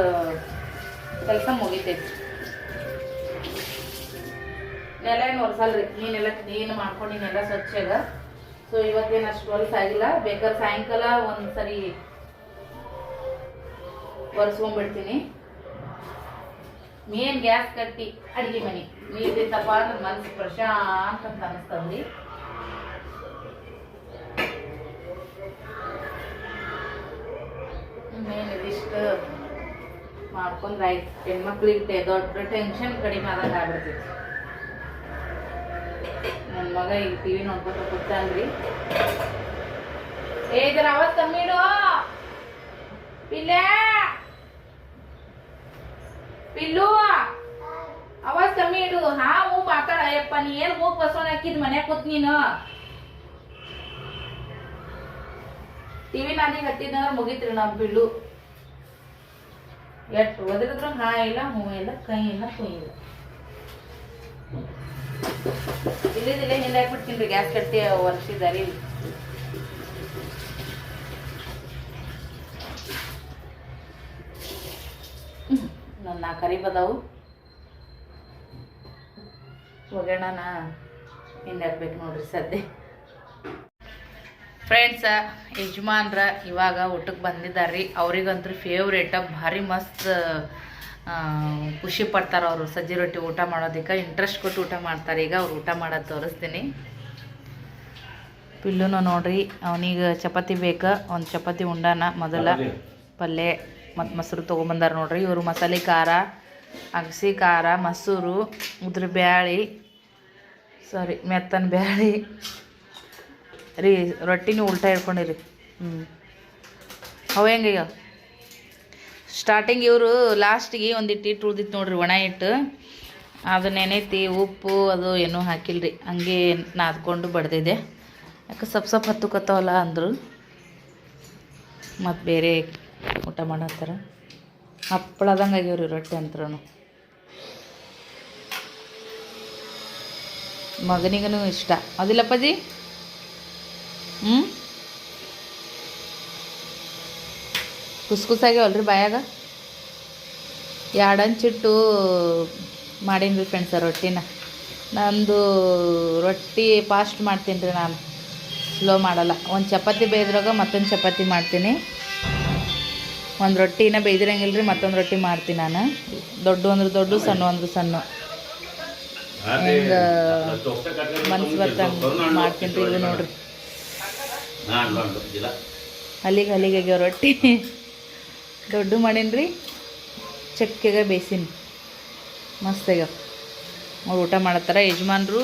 ಕೆಲಸ ಮುಗಿತೈತಿ. ನೆಲ ಏನು ಒರೆಸಲ್ರಿ? ನೀನೆಲ್ಲ ಕ್ಲೀನ್ ಮಾಡ್ಕೊಂಡು, ನೀನೆಲ್ಲ ಸ್ವಚ್ಛಾಗ. ಸೊ ಇವತ್ತೇನು ಅಷ್ಟು ಹೊಲಸು ಆಗಿಲ್ಲ. ಬೇಕಾದ್ರೆ ಸಾಯಂಕಾಲ ಒಂದು ಸರಿ ಒರೆಸ್ಕೊಂಡ್ಬಿಡ್ತೀನಿ. ಮೇನ್ ಗ್ಯಾಸ್ ಕಟ್ಟಿ ಅಡಿಗೆ ಮನೆ. ನೀರಿದ್ದಪ್ಪ ಅಂದ್ರೆ ಮನಸ್ಸು ಪ್ರಶಾಂತ ಅಂತ ಅನಿಸ್ತದ್ರಿ ಮೇನ್ ಇದಿಷ್ಟು ಮಾಡ್ಕೊಂಡ್ರೆ ಆಯ್ತು. ಹೆಣ್ಮಕ್ಳಿಗೆ ದೊಡ್ಡ ಟೆನ್ಷನ್ ಕಡಿಮೆ ಆದಂಗೆ ಆಗ್ಬಿಡ್ತೈತಿ. ನನ್ನ ಮಗ ಈಗ ಟಿ ವಿ ನೋಡ್ಬಿಟ್ಟು ಕೂತಾನ್ರಿ. ಏ, ಇದರ ಅವತ್ ತಮ್ಮಿಡು. ಇಡು ಪಿಲ್ಲೆ. ಅವಾಜ್ ಕಮ್ಮಿ ಇಡು ಹಾ, ಹೂ ಮಾತಾಡ. ಅಯ್ಯಪ್ಪ ನೀ ಏನ್ ಮೂಗ್ ಬಸವನ ಹಾಕಿದ್ ಮನೆ ಕೂತ್ ನೀನು? ಟಿವಿ ನಾನಿಗೆ ಹತ್ತಿದ್ರೆ ಮುಗಿತ್ರಿ ನಾ ಬಿಳು ಎಟ್ ಒದರಿದ್ರು ಹಾ ಇಲ್ಲ, ಹೂ ಇಲ್ಲ, ಕೈ ಇಲ್ಲ ಹೂ ಇಲ್ಲ ಇಲ್ಲಿದಿಲ್ಲ ಹಾಕ್ಬಿಡ್ತೀನಿ ಗ್ಯಾಸ್ ಕಟ್ಟಿ ಒರೆಸಿದಾರಿ ನನ್ನ ಕರಿ ಬದಾವು. ಹಿಂದೆ ಹಾಕ್ಬೇಕು ನೋಡ್ರಿ ಸದ್ಯ. ಫ್ರೆಂಡ್ಸ ಯಜಮಾನ್ರ ಇವಾಗ ಊಟಕ್ಕೆ ಬಂದಿದ್ದಾರೆ ಅವ್ರಿಗಂತೂ ಫೇವ್ರೇಟ ಭಾರಿ ಮಸ್ತ್ ಖುಷಿ ಪಡ್ತಾರೆ ಅವರು. ಸಜ್ಜಿ ರೊಟ್ಟಿ ಊಟ ಮಾಡೋದಕ್ಕೆ ಇಂಟ್ರೆಸ್ಟ್ ಕೊಟ್ಟು ಊಟ ಮಾಡ್ತಾರೆ. ಈಗ ಅವ್ರು ಊಟ ಮಾಡೋದು ತೋರಿಸ್ತೀನಿ. ಪಿಲ್ಲುನು ನೋಡ್ರಿ ಅವನಿಗೆ ಚಪಾತಿ ಬೇಕಾ ಒಂದು ಚಪಾತಿ ಉಂಡಾನ ಮೊದಲ. ಪಲ್ಯ ಮತ್ತು ಮೊಸರು ತೊಗೊಂಬಂದಾರ ನೋಡ್ರಿ. ಇವರು ಮಸಾಲೆ ಖಾರ ಅಗಸಿ ಖಾರ ಮೊಸರು ಉದ್ರ ಬ್ಯಾಳಿ ಸಾರಿ ಮೆತ್ತನ ಬ್ಯಾಳಿ. ರೀ ರೊಟ್ಟಿನೂ ಉಲ್ಟಾ ಇಟ್ಕೊಂಡಿರಿ ಹ್ಞೂ ಅವು ಹೆಂಗೀಗ? ಸ್ಟಾರ್ಟಿಂಗ್ ಇವರು ಲಾಸ್ಟಿಗೆ ಒಂದಿಟ್ಟು ಇಟ್ಟು ಉಳ್ದಿತ್ತು ನೋಡ್ರಿ, ಒಣ ಹಿಟ್ಟು. ಅದು ನೆನೈತಿ, ಉಪ್ಪು, ಅದು ಏನೂ ಹಾಕಿಲ್ರಿ. ಹಂಗೆ ನಾದ್ಕೊಂಡು ಬಡ್ದಿದೆ ಯಾಕೆ ಸಪ್ ಸಪ್ ಹತ್ತು ಕತ್ತವಲ್ಲ ಅಂದರು. ಮತ್ತು ಬೇರೆ ಊಟ ಮಾಡತ್ತಾರ. ಹಪ್ಪಳದಂಗೆ ರೀ ರೊಟ್ಟಿ ಅಂತ್ರೂ ಮಗನಿಗೂ ಇಷ್ಟ. ಅದಿಲ್ಲಪ್ಪಾಜಿ? ಹ್ಞೂ ಕುಸ್ ಕುಸಾಗ್ಯಾವಲ್ರಿ ಬಾಯಾಗ? ಎರಡು ಹಂಚಿಟ್ಟು ಮಾಡೀನಿ ರೀ ಫ್ರೆಂಡ್ಸ ರೊಟ್ಟಿನ. ನಂದು ರೊಟ್ಟಿ ಫಾಸ್ಟ್ ಮಾಡ್ತೀನಿ ರೀ ನಾನು. ಸ್ಲೋ ಮಾಡಲ್ಲ. ಒಂದು ಚಪಾತಿ ಬೇಯ್ದ್ರಾಗ ಮತ್ತೊಂದು ಚಪಾತಿ ಮಾಡ್ತೀನಿ. ಒಂದು ರೊಟ್ಟಿನ ಬೇಯ್ದಿರಂಗಿಲ್ಲ ರೀ ಮತ್ತೊಂದು ರೊಟ್ಟಿ ಮಾಡ್ತೀನಿ ನಾನು. ದೊಡ್ಡ ಅಂದ್ರೆ ದೊಡ್ಡ ಸಣ್ಣ ಅಂದ್ರೆ ಸಣ್ಣ. ಹಿಂಗೆ ಮನ್ಸು ಬರ್ತಂಗೆ ಮಾಡ್ತೀನಿ ರೀ ಇದು ನೋಡ್ರಿ. ಅಲ್ಲಿಗೆ ಅಲ್ಲಿಗೆ ಆಗ್ಯಾವ ರೊಟ್ಟಿ. ದೊಡ್ಡ ಮಾಡೀನಿ ಚಕ್ಕೆಗೆ ಬೇಯಿಸೀನಿ ಮಸ್ತಾಗ ಅವ್ರು ಊಟ ಮಾಡತ್ತಾರ ಯಜಮಾನರು.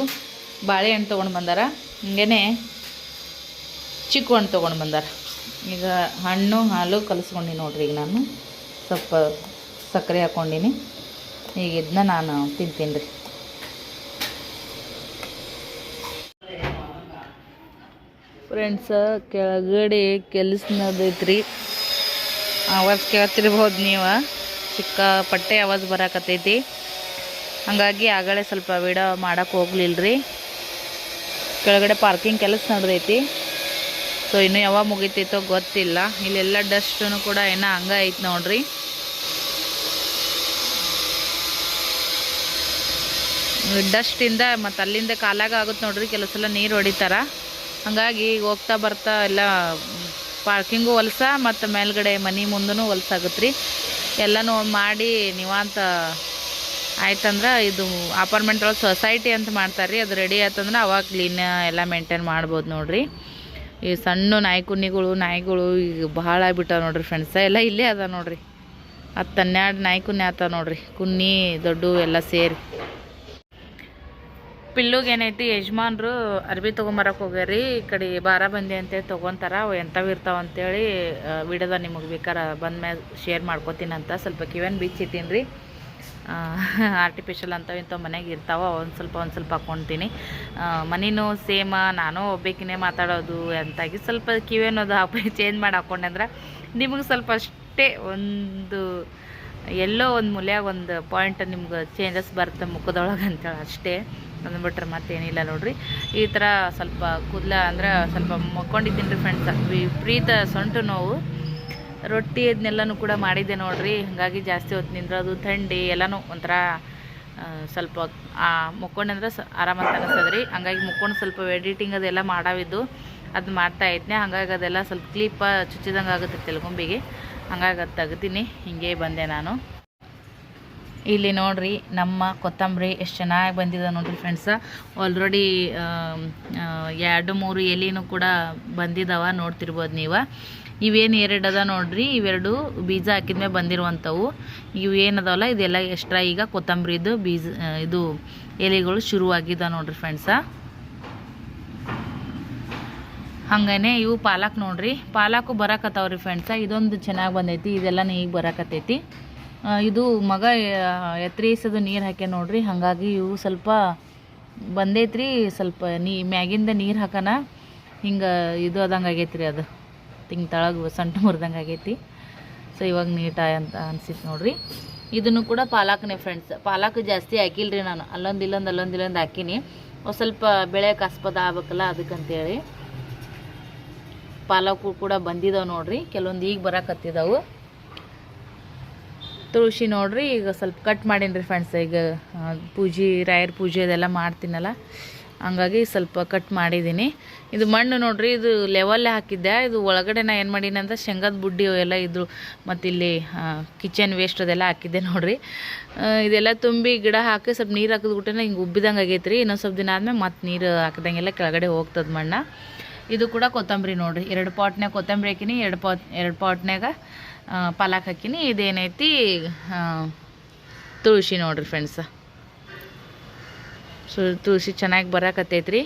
ಬಾಳೆಹಣ್ಣು ತೊಗೊಂಡು ಬಂದಾರ. ಹಿಂಗೇ ಚಿಕ್ಕ ಹಣ್ಣು ತೊಗೊಂಡು ಬಂದಾರ. ಈಗ ಹಣ್ಣು, ಹಾಲು ಕಲಿಸ್ಕೊಂಡಿನಿ ನೋಡ್ರಿ ಈಗ ನಾನು. ಸ್ವಲ್ಪ ಸಕ್ಕರೆ ಹಾಕ್ಕೊಂಡಿನಿ ಈಗ ಇದನ್ನ ನಾನು ತಿಂತೀನಿ ರೀ ಫ್ರೆಂಡ್ಸ ಕೆಳಗಡೆ ಕೆಲಸ ನಡೆದೈತ್ರಿ ಆವಾಜ್ ಕೇಳ್ತಿರ್ಬೋದು ನೀವು. ಸಿಕ್ಕಾಪಟ್ಟೆ ಆವಾಜ್ ಬರಾಕತ್ತೈತಿ. ಹಾಗಾಗಿ ಆಗಳೆ ಸ್ವಲ್ಪ ವಿಡಿಯೋ ಮಾಡಕ್ಕೆ ಹೋಗ್ಲಿಲ್ಲ ರೀ ಕೆಳಗಡೆ ಪಾರ್ಕಿಂಗ್ ಕೆಲಸ ನಡೆದೈತಿ. ಸೊ ಇನ್ನೂ ಯಾವಾಗ ಮುಗಿತೈತೋ ಗೊತ್ತಿಲ್ಲ. ಇಲ್ಲೆಲ್ಲ ಡಸ್ಟನ್ನು ಕೂಡ ಏನೋ ಹಂಗ ಐತೆ ನೋಡ್ರಿ. ಡಸ್ಟಿಂದ ಮತ್ತು ಅಲ್ಲಿಂದ ಕಾಲಾಗ ಆಗುತ್ತೆ ನೋಡ್ರಿ ಕೆಲವು ಸಲ ನೀರು ಹೊಡಿತಾರ. ಹಾಗಾಗಿ ಹೋಗ್ತಾ ಬರ್ತಾ ಎಲ್ಲ ಪಾರ್ಕಿಂಗು ಹೊಲಸ ಮತ್ತು ಮೇಲ್ಗಡೆ ಮನೆ ಮುಂದೂ ಹೊಲ್ಸಾಗುತ್ತೆ ರೀ ಎಲ್ಲನೂ ಮಾಡಿ ನಿವಾಂತ ಆಯ್ತಂದ್ರೆ ಇದು ಅಪಾರ್ಟ್ಮೆಂಟ್ ಒಳಗೆ ಸೊಸೈಟಿ ಅಂತ ಮಾಡ್ತಾರೆ ರೀ ಅದು ರೆಡಿ ಆಯ್ತಂದ್ರೆ ಅವಾಗ ಕ್ಲೀನ್ ಎಲ್ಲ ಮೇಂಟೈನ್ ಮಾಡ್ಬೋದು ನೋಡಿರಿ. ಈ ಸಣ್ಣ ನಾಯಿ ಕುನ್ನಿಗಳು, ನಾಯಿಗಳು ಈಗ ಭಾಳ ಆಗ್ಬಿಟ್ಟಾವೆ ನೋಡ್ರಿ ಫ್ರೆಂಡ್ಸ. ಎಲ್ಲ ಇಲ್ಲೇ ಅದ ನೋಡ್ರಿ. ಹತ್ತು ಹನ್ನೆರಡು ನಾಯಿ ಕುನ್ನಿ ಆತ ನೋಡ್ರಿ. ಕುನ್ನಿ, ದೊಡ್ಡ ಎಲ್ಲ ಸೇರಿ. ಪಿಲ್ಲುಗೆ ಏನೈತಿ, ಯಜಮಾನ್ರು ಅರ್ಬಿ ತೊಗೊಂಬರಕ್ಕೆ ಹೋಗ್ಯಾರಿ, ಈ ಕಡೆ ಬಾರ ಬಂದಿ ಅಂತೇಳಿ ತೊಗೊತಾರ, ಅವು ಎಂಥವು ಇರ್ತಾವ ಅಂತೇಳಿ ವಿಡಿಯೋದ ನಿಮಗೆ ಬೇಕಾರೆ ಬಂದ್ಮೇಲೆ ಶೇರ್ ಮಾಡ್ಕೋತೀನಿ ಅಂತ ಸ್ವಲ್ಪ ಕಿವನ್ ಇತ್ತೀನಿ ರೀ ಆರ್ಟಿಫಿಷಿಯಲ್ ಅಂಥವು ಇಂಥವು ಮನೆಗೆ ಇರ್ತಾವ, ಒಂದು ಸ್ವಲ್ಪ ಒಂದು ಸ್ವಲ್ಪ ಹಾಕ್ಕೊತೀನಿ ಮನಿನೂ ಸೇಮ ನಾನು ಒಬ್ಬೇಕಿನೇ ಮಾತಾಡೋದು ಅಂತಾಗಿ ಸ್ವಲ್ಪ ಕಿವೇನೋದು ಹಾಕಿ ಚೇಂಜ್ ಮಾಡಿ ಹಾಕ್ಕೊಂಡೆ ಅಂದ್ರೆ ನಿಮಗೆ ಸ್ವಲ್ಪ ಅಷ್ಟೇ ಒಂದು ಎಲ್ಲೋ ಒಂದು ಮೂಲ್ಯಾಗ ಒಂದು ಪಾಯಿಂಟ್ ನಿಮ್ಗೆ ಚೇಂಜಸ್ ಬರುತ್ತೆ ಮುಖದೊಳಗೆ ಅಂತೇಳಿ ಅಷ್ಟೇ. ಅಂದ್ಬಿಟ್ರೆ ಮತ್ತೇನಿಲ್ಲ ನೋಡ್ರಿ. ಈ ಥರ ಸ್ವಲ್ಪ ಕೂದಲ ಅಂದ್ರೆ ಸ್ವಲ್ಪ ಮಕ್ಕೊಂಡಿದ್ದೀನಿ ರೀ ಫ್ರೆಂಡ್ಸ್ ವಿಪರೀತ ಸೊಂಟು ನೋವು. ರೊಟ್ಟಿ ಅದನ್ನೆಲ್ಲನೂ ಕೂಡ ಮಾಡಿದ್ದೆ ನೋಡ್ರಿ. ಹಾಗಾಗಿ ಜಾಸ್ತಿ ಹೊತ್ತು ನಿಂದ್ರೋದು, ಥಂಡಿ ಎಲ್ಲನೂ ಒಂಥರ ಸ್ವಲ್ಪ ಮುಕ್ಕೊಂಡಂದ್ರೆ ಸ ಆರಾಮಂತ ಅನಿಸ್ತದೆ ರೀ. ಹಂಗಾಗಿ ಮುಕ್ಕೊಂಡು ಸ್ವಲ್ಪ ಎಡಿಟಿಂಗ್ ಅದೆಲ್ಲ ಮಾಡಾವಿದ್ದು. ಅದು ಮಾಡ್ತಾ ಇದ್ನೆ. ಹಂಗಾಗಿ ಅದೆಲ್ಲ ಸ್ವಲ್ಪ ಕ್ಲೀಪ ಚುಚ್ಚಿದಂಗೆ ಆಗುತ್ತೆ ತೆಲುಗುಂಬಿಗೆ. ಹಂಗಾಗಿ ಅದು ತೆಗಿತೀನಿ. ಹಿಂಗೆ ಬಂದೆ ನಾನು. ಇಲ್ಲಿ ನೋಡ್ರಿ ನಮ್ಮ ಕೊತ್ತಂಬರಿ ಎಷ್ಟು ಚೆನ್ನಾಗಿ ಬಂದಿದೆ ನೋಡ್ರಿ ಫ್ರೆಂಡ್ಸ ಆಲ್ರೆಡಿ ಎರಡು ಮೂರು ಎಲೆನೂ ಕೂಡ ಬಂದಿದ್ದಾವ ನೋಡ್ತಿರ್ಬೋದು ನೀವು. ಇವೇನು ಎರಡು ಅದ ನೋಡ್ರಿ, ಇವೆರಡು ಬೀಜ ಹಾಕಿದ್ಮೇಲೆ ಬಂದಿರುವಂಥವು. ಇವು ಏನದವಲ್ಲ, ಇದೆಲ್ಲ ಎಕ್ಸ್ಟ್ರಾ ಈಗ ಕೊತ್ತಂಬರಿದು ಬೀಜ ಇದು ಎಲೆಗಳು ಶುರುವಾಗಿದ್ದ ನೋಡ್ರಿ ಫ್ರೆಂಡ್ಸ ಹಂಗೇ ಇವು ಪಾಲಕ್ ನೋಡ್ರಿ. ಪಾಲಕು ಬರಕತ್ತಾವ್ರಿ ಫ್ರೆಂಡ್ಸ ಇದೊಂದು ಚೆನ್ನಾಗಿ ಬಂದೈತಿ ಇದೆಲ್ಲ ಈಗ ಬರಾಕತ್ತೈತಿ. ಇದು ಮಗ ಎತ್ತರಿಸೋದು ನೀರು ಹಾಕ್ಯ ನೋಡ್ರಿ, ಹಾಗಾಗಿ ಇವು ಸ್ವಲ್ಪ ಬಂದೈತ್ರಿ, ಸ್ವಲ್ಪ ನೀ, ಮ್ಯಾಗಿಂದ ನೀರು ಹಾಕೋಣ ಹಿಂಗೆ ಇದು ಅದಂಗೆ ಆಗೈತ್ರಿ ಅದು. ಹಿಂಗೆ ತಳಗೆ ಸಂಟು ಮುರಿದಂಗೆ ಆಗೈತಿ. ಸೊ ಇವಾಗ ನೀಟ ಅಂತ ಅನ್ಸಿತ್ತು ನೋಡ್ರಿ. ಇದನ್ನು ಕೂಡ ಪಾಲಕ್ನೇ ಫ್ರೆಂಡ್ಸ್ ಪಾಲಕ್ ಜಾಸ್ತಿ ಹಾಕಿಲ್ರಿ ನಾನು. ಅಲ್ಲೊಂದು ಇಲ್ಲೊಂದು ಅಲ್ಲೊಂದು ಇಲ್ಲೊಂದು ಹಾಕಿನಿ. ಒಂದು ಸ್ವಲ್ಪ ಬೆಳೆ ಕಸ್ಪದ ಆಗ್ಬೇಕಲ್ಲ ಅದಕ್ಕಂತೇಳಿ. ಪಾಲಕು ಕೂಡ ಬಂದಿದ್ದಾವೆ ನೋಡ್ರಿ. ಕೆಲವೊಂದು ಈಗ ಬರಾಕತ್ತಿದಾವು. ತುಳಸಿ ನೋಡ್ರಿ ಈಗ ಸ್ವಲ್ಪ ಕಟ್ ಮಾಡೀನಿ ರೀ ಫ್ರೆಂಡ್ಸ್ ಈಗ ಪೂಜೆ ರಾಯರ್ ಪೂಜೆ ಅದೆಲ್ಲ ಮಾಡ್ತೀನಲ್ಲ ಹಂಗಾಗಿ ಸ್ವಲ್ಪ ಕಟ್ ಮಾಡಿದ್ದೀನಿ ಇದು ಮಣ್ಣು ನೋಡ್ರಿ ಇದು ಲೆವಲ್ಲೇ ಹಾಕಿದ್ದೆ ಇದು ಒಳಗಡೆ ನಾ ಏನು ಮಾಡೀನಿ ಅಂದ್ರೆ ಶೇಂಗದ ಬುಡ್ಡಿ ಎಲ್ಲ ಇದ್ರು ಮತ್ತಿಲ್ಲಿ ಕಿಚನ್ ವೇಸ್ಟ್ ಅದೆಲ್ಲ ಹಾಕಿದ್ದೆ ನೋಡ್ರಿ. ಇದೆಲ್ಲ ತುಂಬಿ ಗಿಡ ಹಾಕಿ ಸ್ವಲ್ಪ ನೀರು ಹಾಕಿದ್ಬಿಟ್ಟೆ ಹಿಂಗೆ ಉಬ್ಬಿದಂಗೆ ಆಗೈತೆ ರೀ ಇನ್ನೊಂದು ಸ್ವಲ್ಪ ದಿನ ಆದಮೇಲೆ ಮತ್ತೆ ನೀರು ಹಾಕಿದಂಗೆಲ್ಲ ಕೆಳಗಡೆ ಹೋಗ್ತದೆ ಮಣ್ಣ. ಇದು ಕೂಡ ಕೊತ್ತಂಬರಿ ನೋಡ್ರಿ ಎರಡು ಪಾಟ್ನಾಗ ಕೊತ್ತಂಬರಿ ಹಾಕಿನಿ ಎರಡು ಪಾಟ್ ಎರಡು ಪಾಟ್ನ್ಯಾಗ ಆ, ಪಾಲಕ್ ಹಾಕಿನಿ, ಇದೇನೈತಿ ತುಳಸಿ ನೋಡ್ರಿ ಫ್ರೆಂಡ್ಸ ಸೊ, ತುಳಸಿ ಚೆನ್ನಾಗಿ ಬರಾಕತ್ತೈತ್ರಿ.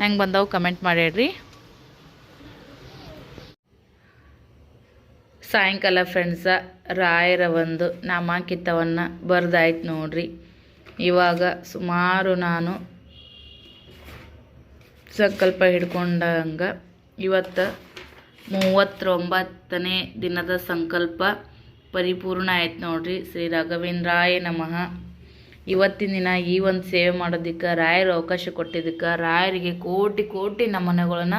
ಹೆಂಗೆ ಬಂದವು ಕಮೆಂಟ್ ಮಾಡ್ಯಾಡ್ರಿ ಸಾಯಂಕಾಲ ಫ್ರೆಂಡ್ಸ ರಾಯರ ಒಂದು ನಾಮಾಂಕಿತವನ್ನು ಬರ್ದಾಯ್ತು ನೋಡ್ರಿ. ಇವಾಗ ಸುಮಾರು ನಾನು ಸಂಕಲ್ಪ ಹಿಡ್ಕೊಂಡಂಗೆ ಇವತ್ತು ಮೂವತ್ತೊಂಬತ್ತನೇ ದಿನದ ಸಂಕಲ್ಪ ಪರಿಪೂರ್ಣ ಆಯ್ತು ನೋಡ್ರಿ. ಶ್ರೀ ರಾಘವೇಂದ್ರಾಯ ನಮಃ. ಇವತ್ತಿನ ದಿನ ಈ ಒಂದು ಸೇವೆ ಮಾಡೋದಕ್ಕೆ, ರಾಯರು ಅವಕಾಶ ಕೊಟ್ಟಿದ್ದಕ್ಕೆ, ರಾಯರಿಗೆ ಕೋಟಿ ಕೋಟಿ ನಮನಗಳನ್ನ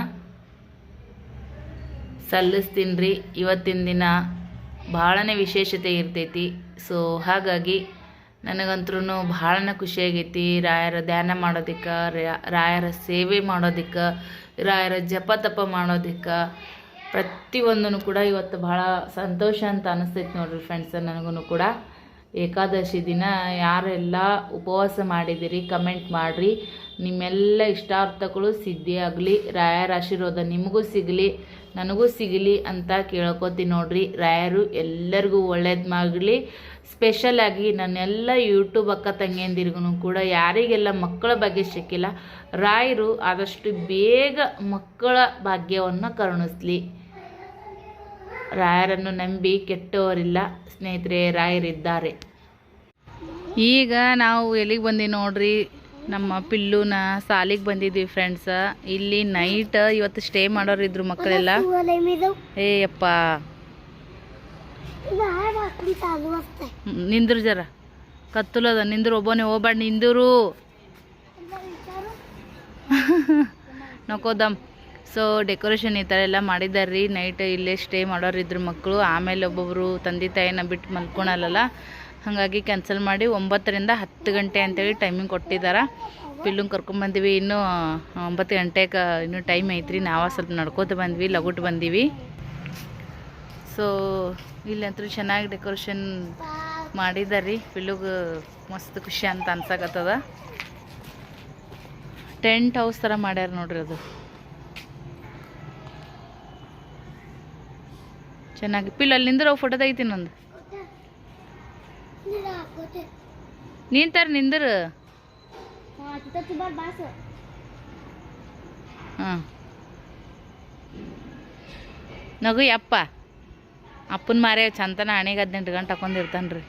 ಸಲ್ಲಿಸ್ತೀನಿ ರೀ ಇವತ್ತಿನ ದಿನ ಭಾಳನೇ ವಿಶೇಷತೆ ಇರ್ತೈತಿ. ಸೊ ಹಾಗಾಗಿ ನನಗಂತೂ ಭಾಳನೇ ಖುಷಿಯಾಗೈತಿ ರಾಯರ ಧ್ಯಾನ ಮಾಡೋದಕ್ಕೆ ರಾಯರ ಸೇವೆ ಮಾಡೋದಕ್ಕೆ, ರಾಯರ ಜಪ ತಪ ಮಾಡೋದಕ್ಕೆ ಪ್ರತಿಯೊಂದೂ ಕೂಡ ಇವತ್ತು ಭಾಳ ಸಂತೋಷ ಅಂತ ಅನಿಸ್ತೈತೆ ನೋಡ್ರಿ ಫ್ರೆಂಡ್ಸ್ ನನಗೂ ಕೂಡ. ಏಕಾದಶಿ ದಿನ ಯಾರೆಲ್ಲ ಉಪವಾಸ ಮಾಡಿದ್ದೀರಿ ಕಮೆಂಟ್ ಮಾಡಿರಿ. ನಿಮ್ಮೆಲ್ಲ ಇಷ್ಟಾರ್ಥಗಳು ಸಿದ್ಧಿಯಾಗಲಿ ರಾಯರ ಆಶೀರ್ವಾದ ನಿಮಗೂ ಸಿಗಲಿ, ನನಗೂ ಸಿಗಲಿ ಅಂತ ಕೇಳ್ಕೊತೀನಿ ನೋಡ್ರಿ. ರಾಯರು ಎಲ್ಲರಿಗೂ ಒಳ್ಳೇದು ಸ್ಪೆಷಲ್ ಆಗಿ ನನ್ನೆಲ್ಲ ಯೂಟ್ಯೂಬ್ ಅಕ್ಕ ತಂಗಿಯಂದಿರಿಗೂ ಕೂಡ ಯಾರಿಗೆಲ್ಲ ಮಕ್ಕಳ ಬಗ್ಗೆ ಸಿಕ್ಕಿಲ್ಲ, ರಾಯರು ಆದಷ್ಟು ಬೇಗ ಮಕ್ಕಳ ಭಾಗ್ಯವನ್ನು ಕರುಣಿಸ್ಲಿ. ರಾಯರನ್ನು ನಂಬಿ ಕೆಟ್ಟವರಿಲ್ಲ ಸ್ನೇಹಿತರೆ ರಾಯರಿದ್ದಾರೆ. ಈಗ ನಾವು ಎಲ್ಲಿಗೆ ಬಂದೀವಿ ನೋಡ್ರಿ? ನಮ್ಮ ಪಿಲ್ಲುನ ಸಾಲಿಗೆ ಬಂದಿದ್ವಿ ಫ್ರೆಂಡ್ಸ ಇಲ್ಲಿ ನೈಟ್ ಇವತ್ತು ಸ್ಟೇ ಮಾಡೋರು ಇದ್ರು ಮಕ್ಕಳೆಲ್ಲ. ಏ ಅಪ್ಪ ನಿಂದ್ರು ಜರ. ಕತ್ತಲದ ನಿಂದ್ರು ಒಬ್ಬನೇ ಹೋಗ್ಬೇಡ ನಿಂದರು. ನಕೋದಮ್. ಸೊ ಡೆಕೋರೇಷನ್ ಈ ಥರ ಎಲ್ಲ ಮಾಡಿದ್ದಾರೆ ರೀ ನೈಟ್ ಇಲ್ಲೇ ಸ್ಟೇ ಮಾಡೋರು ಇದ್ರು ಮಕ್ಕಳು ಆಮೇಲೆ ಒಬ್ಬೊಬ್ಬರು ತಂದೆ ತಾಯಿನ ಬಿಟ್ಟು ಮಲ್ಕೊಳಲ್ಲ ಹಾಗಾಗಿ ಕ್ಯಾನ್ಸಲ್ ಮಾಡಿ ಒಂಬತ್ತರಿಂದ ಹತ್ತು ಗಂಟೆ ಅಂತೇಳಿ ಟೈಮಿಂಗ್ ಕೊಟ್ಟಿದ್ದಾರೆ ಫಿಲ್ಲುಂಗೆ ಕರ್ಕೊಂಬಂದ್ವಿ ಇನ್ನೂ ಒಂಬತ್ತು ಗಂಟೆಗೆ ಇನ್ನೂ ಟೈಮ್ ಐತ್ರಿ. ನಾವು ಸ್ವಲ್ಪ ನಡ್ಕೋತ ಬಂದ್ವಿ, ಲಗುಟ್ ಬಂದೀವಿ. ಸೊ ಇಲ್ಲಂತೂ ಚೆನ್ನಾಗಿ ಡೆಕೋರೇಷನ್ ಮಾಡಿದ್ದಾರೆ ರೀ ಪಿಲ್ಲುಗೆ ಮಸ್ತ್ ಖುಷಿ ಅಂತ ಅನ್ಸಕತ್ತದ. ಟೆಂಟ್ ಹೌಸ್ ಥರ ಮಾಡ್ಯಾರ ನೋಡ್ರಿ ಅದು. ಚೆನ್ನಾಗಿ. ಪಿಲ್, ಅಲ್ಲಿ ನಿಂದ್ರ ಫೋಟೋ ತೆಗಿತೀನಿ ಒಂದು ನಿಂತಾರ ನಿಂದ್ರ. ಹಾಂ. ನಗು ಅಪ್ಪ. ಅಪ್ಪನ ಮಾರೇ ಚಂತನ ಹಣೆಗೆ ಹದಿನೆಂಟು ಗಂಟೆ ಹಾಕೊಂಡಿರ್ತಾನೆ ರೀ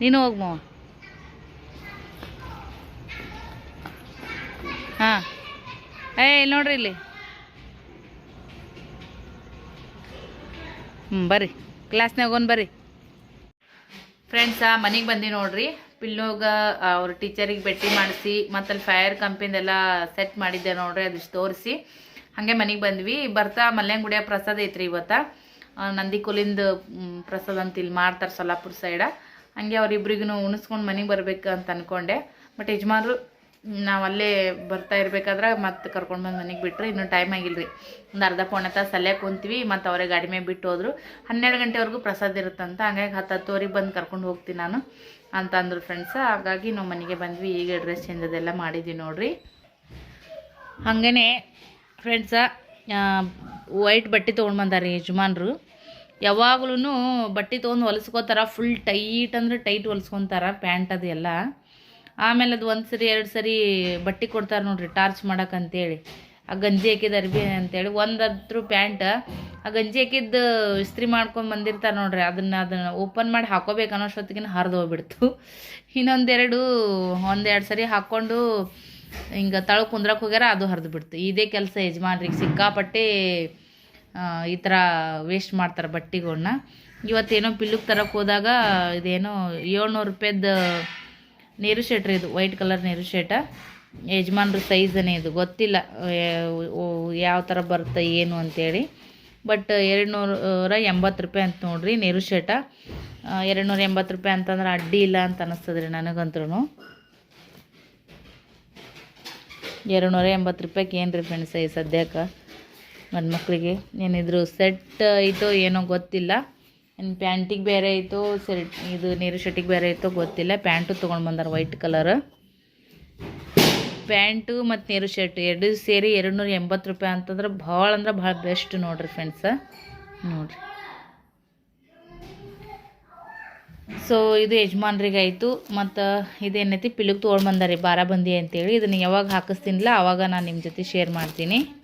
ನೀನು ಹೋಗ್ ಮಾವ. ಹಾಂ. ಏ, ಇಲ್ಲಿ ನೋಡ್ರಿ ಇಲ್ಲಿ. ಹ್ಞೂ ಬರ್ರಿ. ಕ್ಲಾಸ್ನಾಗ ಹೋಗೋಣ ಬರ್ರಿ. ಫ್ರೆಂಡ್ಸ ಮನೆಗೆ ಬಂದು ನೋಡ್ರಿ. ಪಿಲ್ಲೋಗ ಅವ್ರ ಟೀಚರಿಗೆ ಭೇಟಿ ಮಾಡಿಸಿ ಮತ್ತು ಅಲ್ಲಿ ಫೈರ್ ಕಂಪಿಂದೆಲ್ಲ ಸೆಟ್ ಮಾಡಿದ್ದೆ ನೋಡ್ರಿ ಅದಿಷ್ಟು ತೋರಿಸಿ. ಹಾಗೆ ಮನೆಗೆ ಬಂದ್ವಿ. ಬರ್ತಾ ಮಲ್ಯಂಗುಡಿಯ ಪ್ರಸಾದ ಐತ್ರಿ ಇವತ್ತು. ಆ, ನಂದಿ ಕೊಲಿಂದ ಪ್ರಸಾದ ಅಂತ ಇಲ್ಲಿ ಮಾಡ್ತಾರೆ ಸೊಲ್ಲಾಪುರ ಸೈಡ. ಹಂಗೆ ಅವ್ರಿಬ್ರಿಗೂ ಉಣಿಸ್ಕೊಂಡು ಮನೆಗೆ ಬರಬೇಕು ಅಂತ ಅನ್ಕೊಂಡೆ. ಬಟ್ ಯಜಮಾನ್ರು ನಾವು ಅಲ್ಲೇ ಬರ್ತಾ ಇರ್ಬೇಕಾದ್ರೆ ಮತ್ತೆ ಕರ್ಕೊಂಡು ಬಂದು ಮನೆಗೆ ಬಿಟ್ಟರೆ ಇನ್ನೂ ಟೈಮ್ ಆಗಿಲ್ಲ ರೀ ಒಂದು ಅರ್ಧ ಪೌಣೆ ತಾಸು ಅಲ್ಲೇ ಕುಂತೀವಿ, ಮತ್ತು ಅವರೇ ಗಾಡಿ ಮೇಲೆ ಬಿಟ್ಟು ಹೋದರು. ಹನ್ನೆರಡು ಗಂಟೆವರೆಗೂ ಪ್ರಸಾದ ಇರುತ್ತಂತ, ಹಂಗಾಗಿ ಹತ್ತು ಹತ್ತುವರೆಗೆ ಬಂದು ಕರ್ಕೊಂಡು ಹೋಗ್ತೀನಿ ನಾನು ಅಂತ ಅಂದರು ಫ್ರೆಂಡ್ಸ ಹಾಗಾಗಿ ನಾವು ಮನೆಗೆ ಬಂದ್ವಿ, ಈಗ ಡ್ರೆಸ್ ಚೇಂಜ್ ಅದೆಲ್ಲ ಮಾಡಿದ್ವಿ ನೋಡ್ರಿ. ಹಾಗೇ ಫ್ರೆಂಡ್ಸ ವೈಟ್ ಬಟ್ಟೆ ತೊಗೊಂಡು ಬಂದಾರೆ ಯಜಮಾನ್ರು. ಯಾವಾಗ್ಲೂ ಬಟ್ಟೆ ತೊಗೊಂಡು ಹೊಲಿಸ್ಕೋತಾರ ಫುಲ್ ಟೈಟ್ ಅಂದ್ರೆ ಟೈಟ್ ಹೊಲಿಸ್ಕೊತಾರ ಪ್ಯಾಂಟ್ ಅದು ಎಲ್ಲ. ಆಮೇಲೆ ಅದು ಒಂದು ಸರಿ, ಎರಡು ಸರಿ ಬಟ್ಟೆ ಕೊಡ್ತಾರೆ ನೋಡ್ರಿ, ಟಾರ್ಚ್ ಮಾಡಕ್ಕಂತೇಳಿ ಆ ಗಂಜಿ ಹಾಕಿದ ಅರ್ಬಿ ಅಂತೇಳಿ ಒಂದು ಹತ್ರ ಪ್ಯಾಂಟ್, ಆ ಗಂಜಿ ಹಾಕಿದ್ದು ಇಸ್ತ್ರಿ ಮಾಡ್ಕೊಂಡು ಬಂದಿರ್ತಾರೆ ನೋಡ್ರಿ, ಅದನ್ನು ಅದನ್ನು ಓಪನ್ ಮಾಡಿ ಹಾಕೋಬೇಕು ಅನ್ನೋಷ್ಟೊತ್ತಿಗೆ ಹರಿದು ಹೋಗ್ಬಿಡ್ತು. ಇನ್ನೊಂದೆರಡು, ಒಂದೆರಡು ಸರಿ ಹಾಕ್ಕೊಂಡು ಹಿಂಗೆ ತಳ ಕುಂದ್ರಕ್ಕೆ ಹೋಗ್ಯಾರ, ಅದು ಹರಿದು ಬಿಡ್ತು. ಇದೇ ಕೆಲಸ ಯಜಮಾನ್ರಿಗೆ ಸಿಕ್ಕಾಪಟ್ಟೆ ಈ ಥರ ವೇಸ್ಟ್ ಮಾಡ್ತಾರೆ ಬಟ್ಟೆಗಳನ್ನ ಇವತ್ತೇನೋ ಪಿಲ್ಲುಕ್ ತರಕ್ಕೆ ಹೋದಾಗ, ಇದೇನೋ ಏಳ್ನೂರು ರೂಪಾಯ್ದು ನೀರು ರೀ ಇದು ವೈಟ್ ಕಲರ್ ನೀರು ಶರ್ಟ. ಯಜಮಾನ್ರ ಸೈಜನೇ ಇದು, ಗೊತ್ತಿಲ್ಲ ಯಾವ ಥರ ಬರುತ್ತೆ, ಏನು ಅಂತೇಳಿ. ಬಟ್ ಎರಡು ನೂರ ಎಂಬತ್ತು ರೂಪಾಯಿ ಅಂತ ನೋಡ್ರಿ ನೀರು ಶರ್ಟ. ಎರಡು ಎಂಬತ್ತು ರೂಪಾಯಿ ಅಂತಂದ್ರೆ ಅಡ್ಡಿ ಇಲ್ಲ ಅಂತ ಅನ್ನಿಸ್ತದ್ರಿ ನನಗಂತ್ರೂ ಎರಡು ನೂರ ಎಂಬತ್ತು ರೂಪಾಯಿಗೆ ಏನು ರೀ ಫ್ರೆಂಡ್ಸ್ ಈ ಸದ್ಯಕ್ಕೆ? ನನ್ನ ಮಕ್ಕಳಿಗೆ ಏನಿದ್ರು ಸೆಟ್ ಐತೋ ಏನೋ ಗೊತ್ತಿಲ್ಲ. ಇನ್ನು ಪ್ಯಾಂಟಿಗೆ ಬೇರೆ ಐತೋ ಶರ್ಟ್ ಇದು ನೀರು ಶರ್ಟಿಗೆ ಬೇರೆ ಇತ್ತು ಗೊತ್ತಿಲ್ಲ. ಪ್ಯಾಂಟು ತೊಗೊಂಡು ಬಂದಾರ ವೈಟ್ ಕಲರ್. ಪ್ಯಾಂಟು ಮತ್ತು ನೀರು ಶರ್ಟ್ ಎರಡು ಸೇರಿ ಎರಡು ನೂರ ಎಂಬತ್ತು ರೂಪಾಯಿ ಅಂತಂದ್ರೆ ಭಾಳ ಅಂದ್ರೆ ಭಾಳ ಬೆಸ್ಟ್ ನೋಡ್ರಿ ಫ್ರೆಂಡ್ಸ. ನೋಡ್ರಿ. ಸೊ ಇದು ಯಜಮಾನ್ರಿಗೆ ಆಯಿತು. ಮತ್ತು ಇದೇನೈತಿ ಪಿಲುಕ್ ತೊಗೊಂಡು ಬಾರ ಬಂದಿ ಅಂತೇಳಿ. ಇದನ್ನು ಯಾವಾಗ ಹಾಕಿಸ್ತೀನಿಲ್ಲ ಆವಾಗ ನಾನು ನಿಮ್ಮ ಜೊತೆ ಶೇರ್ ಮಾಡ್ತೀನಿ.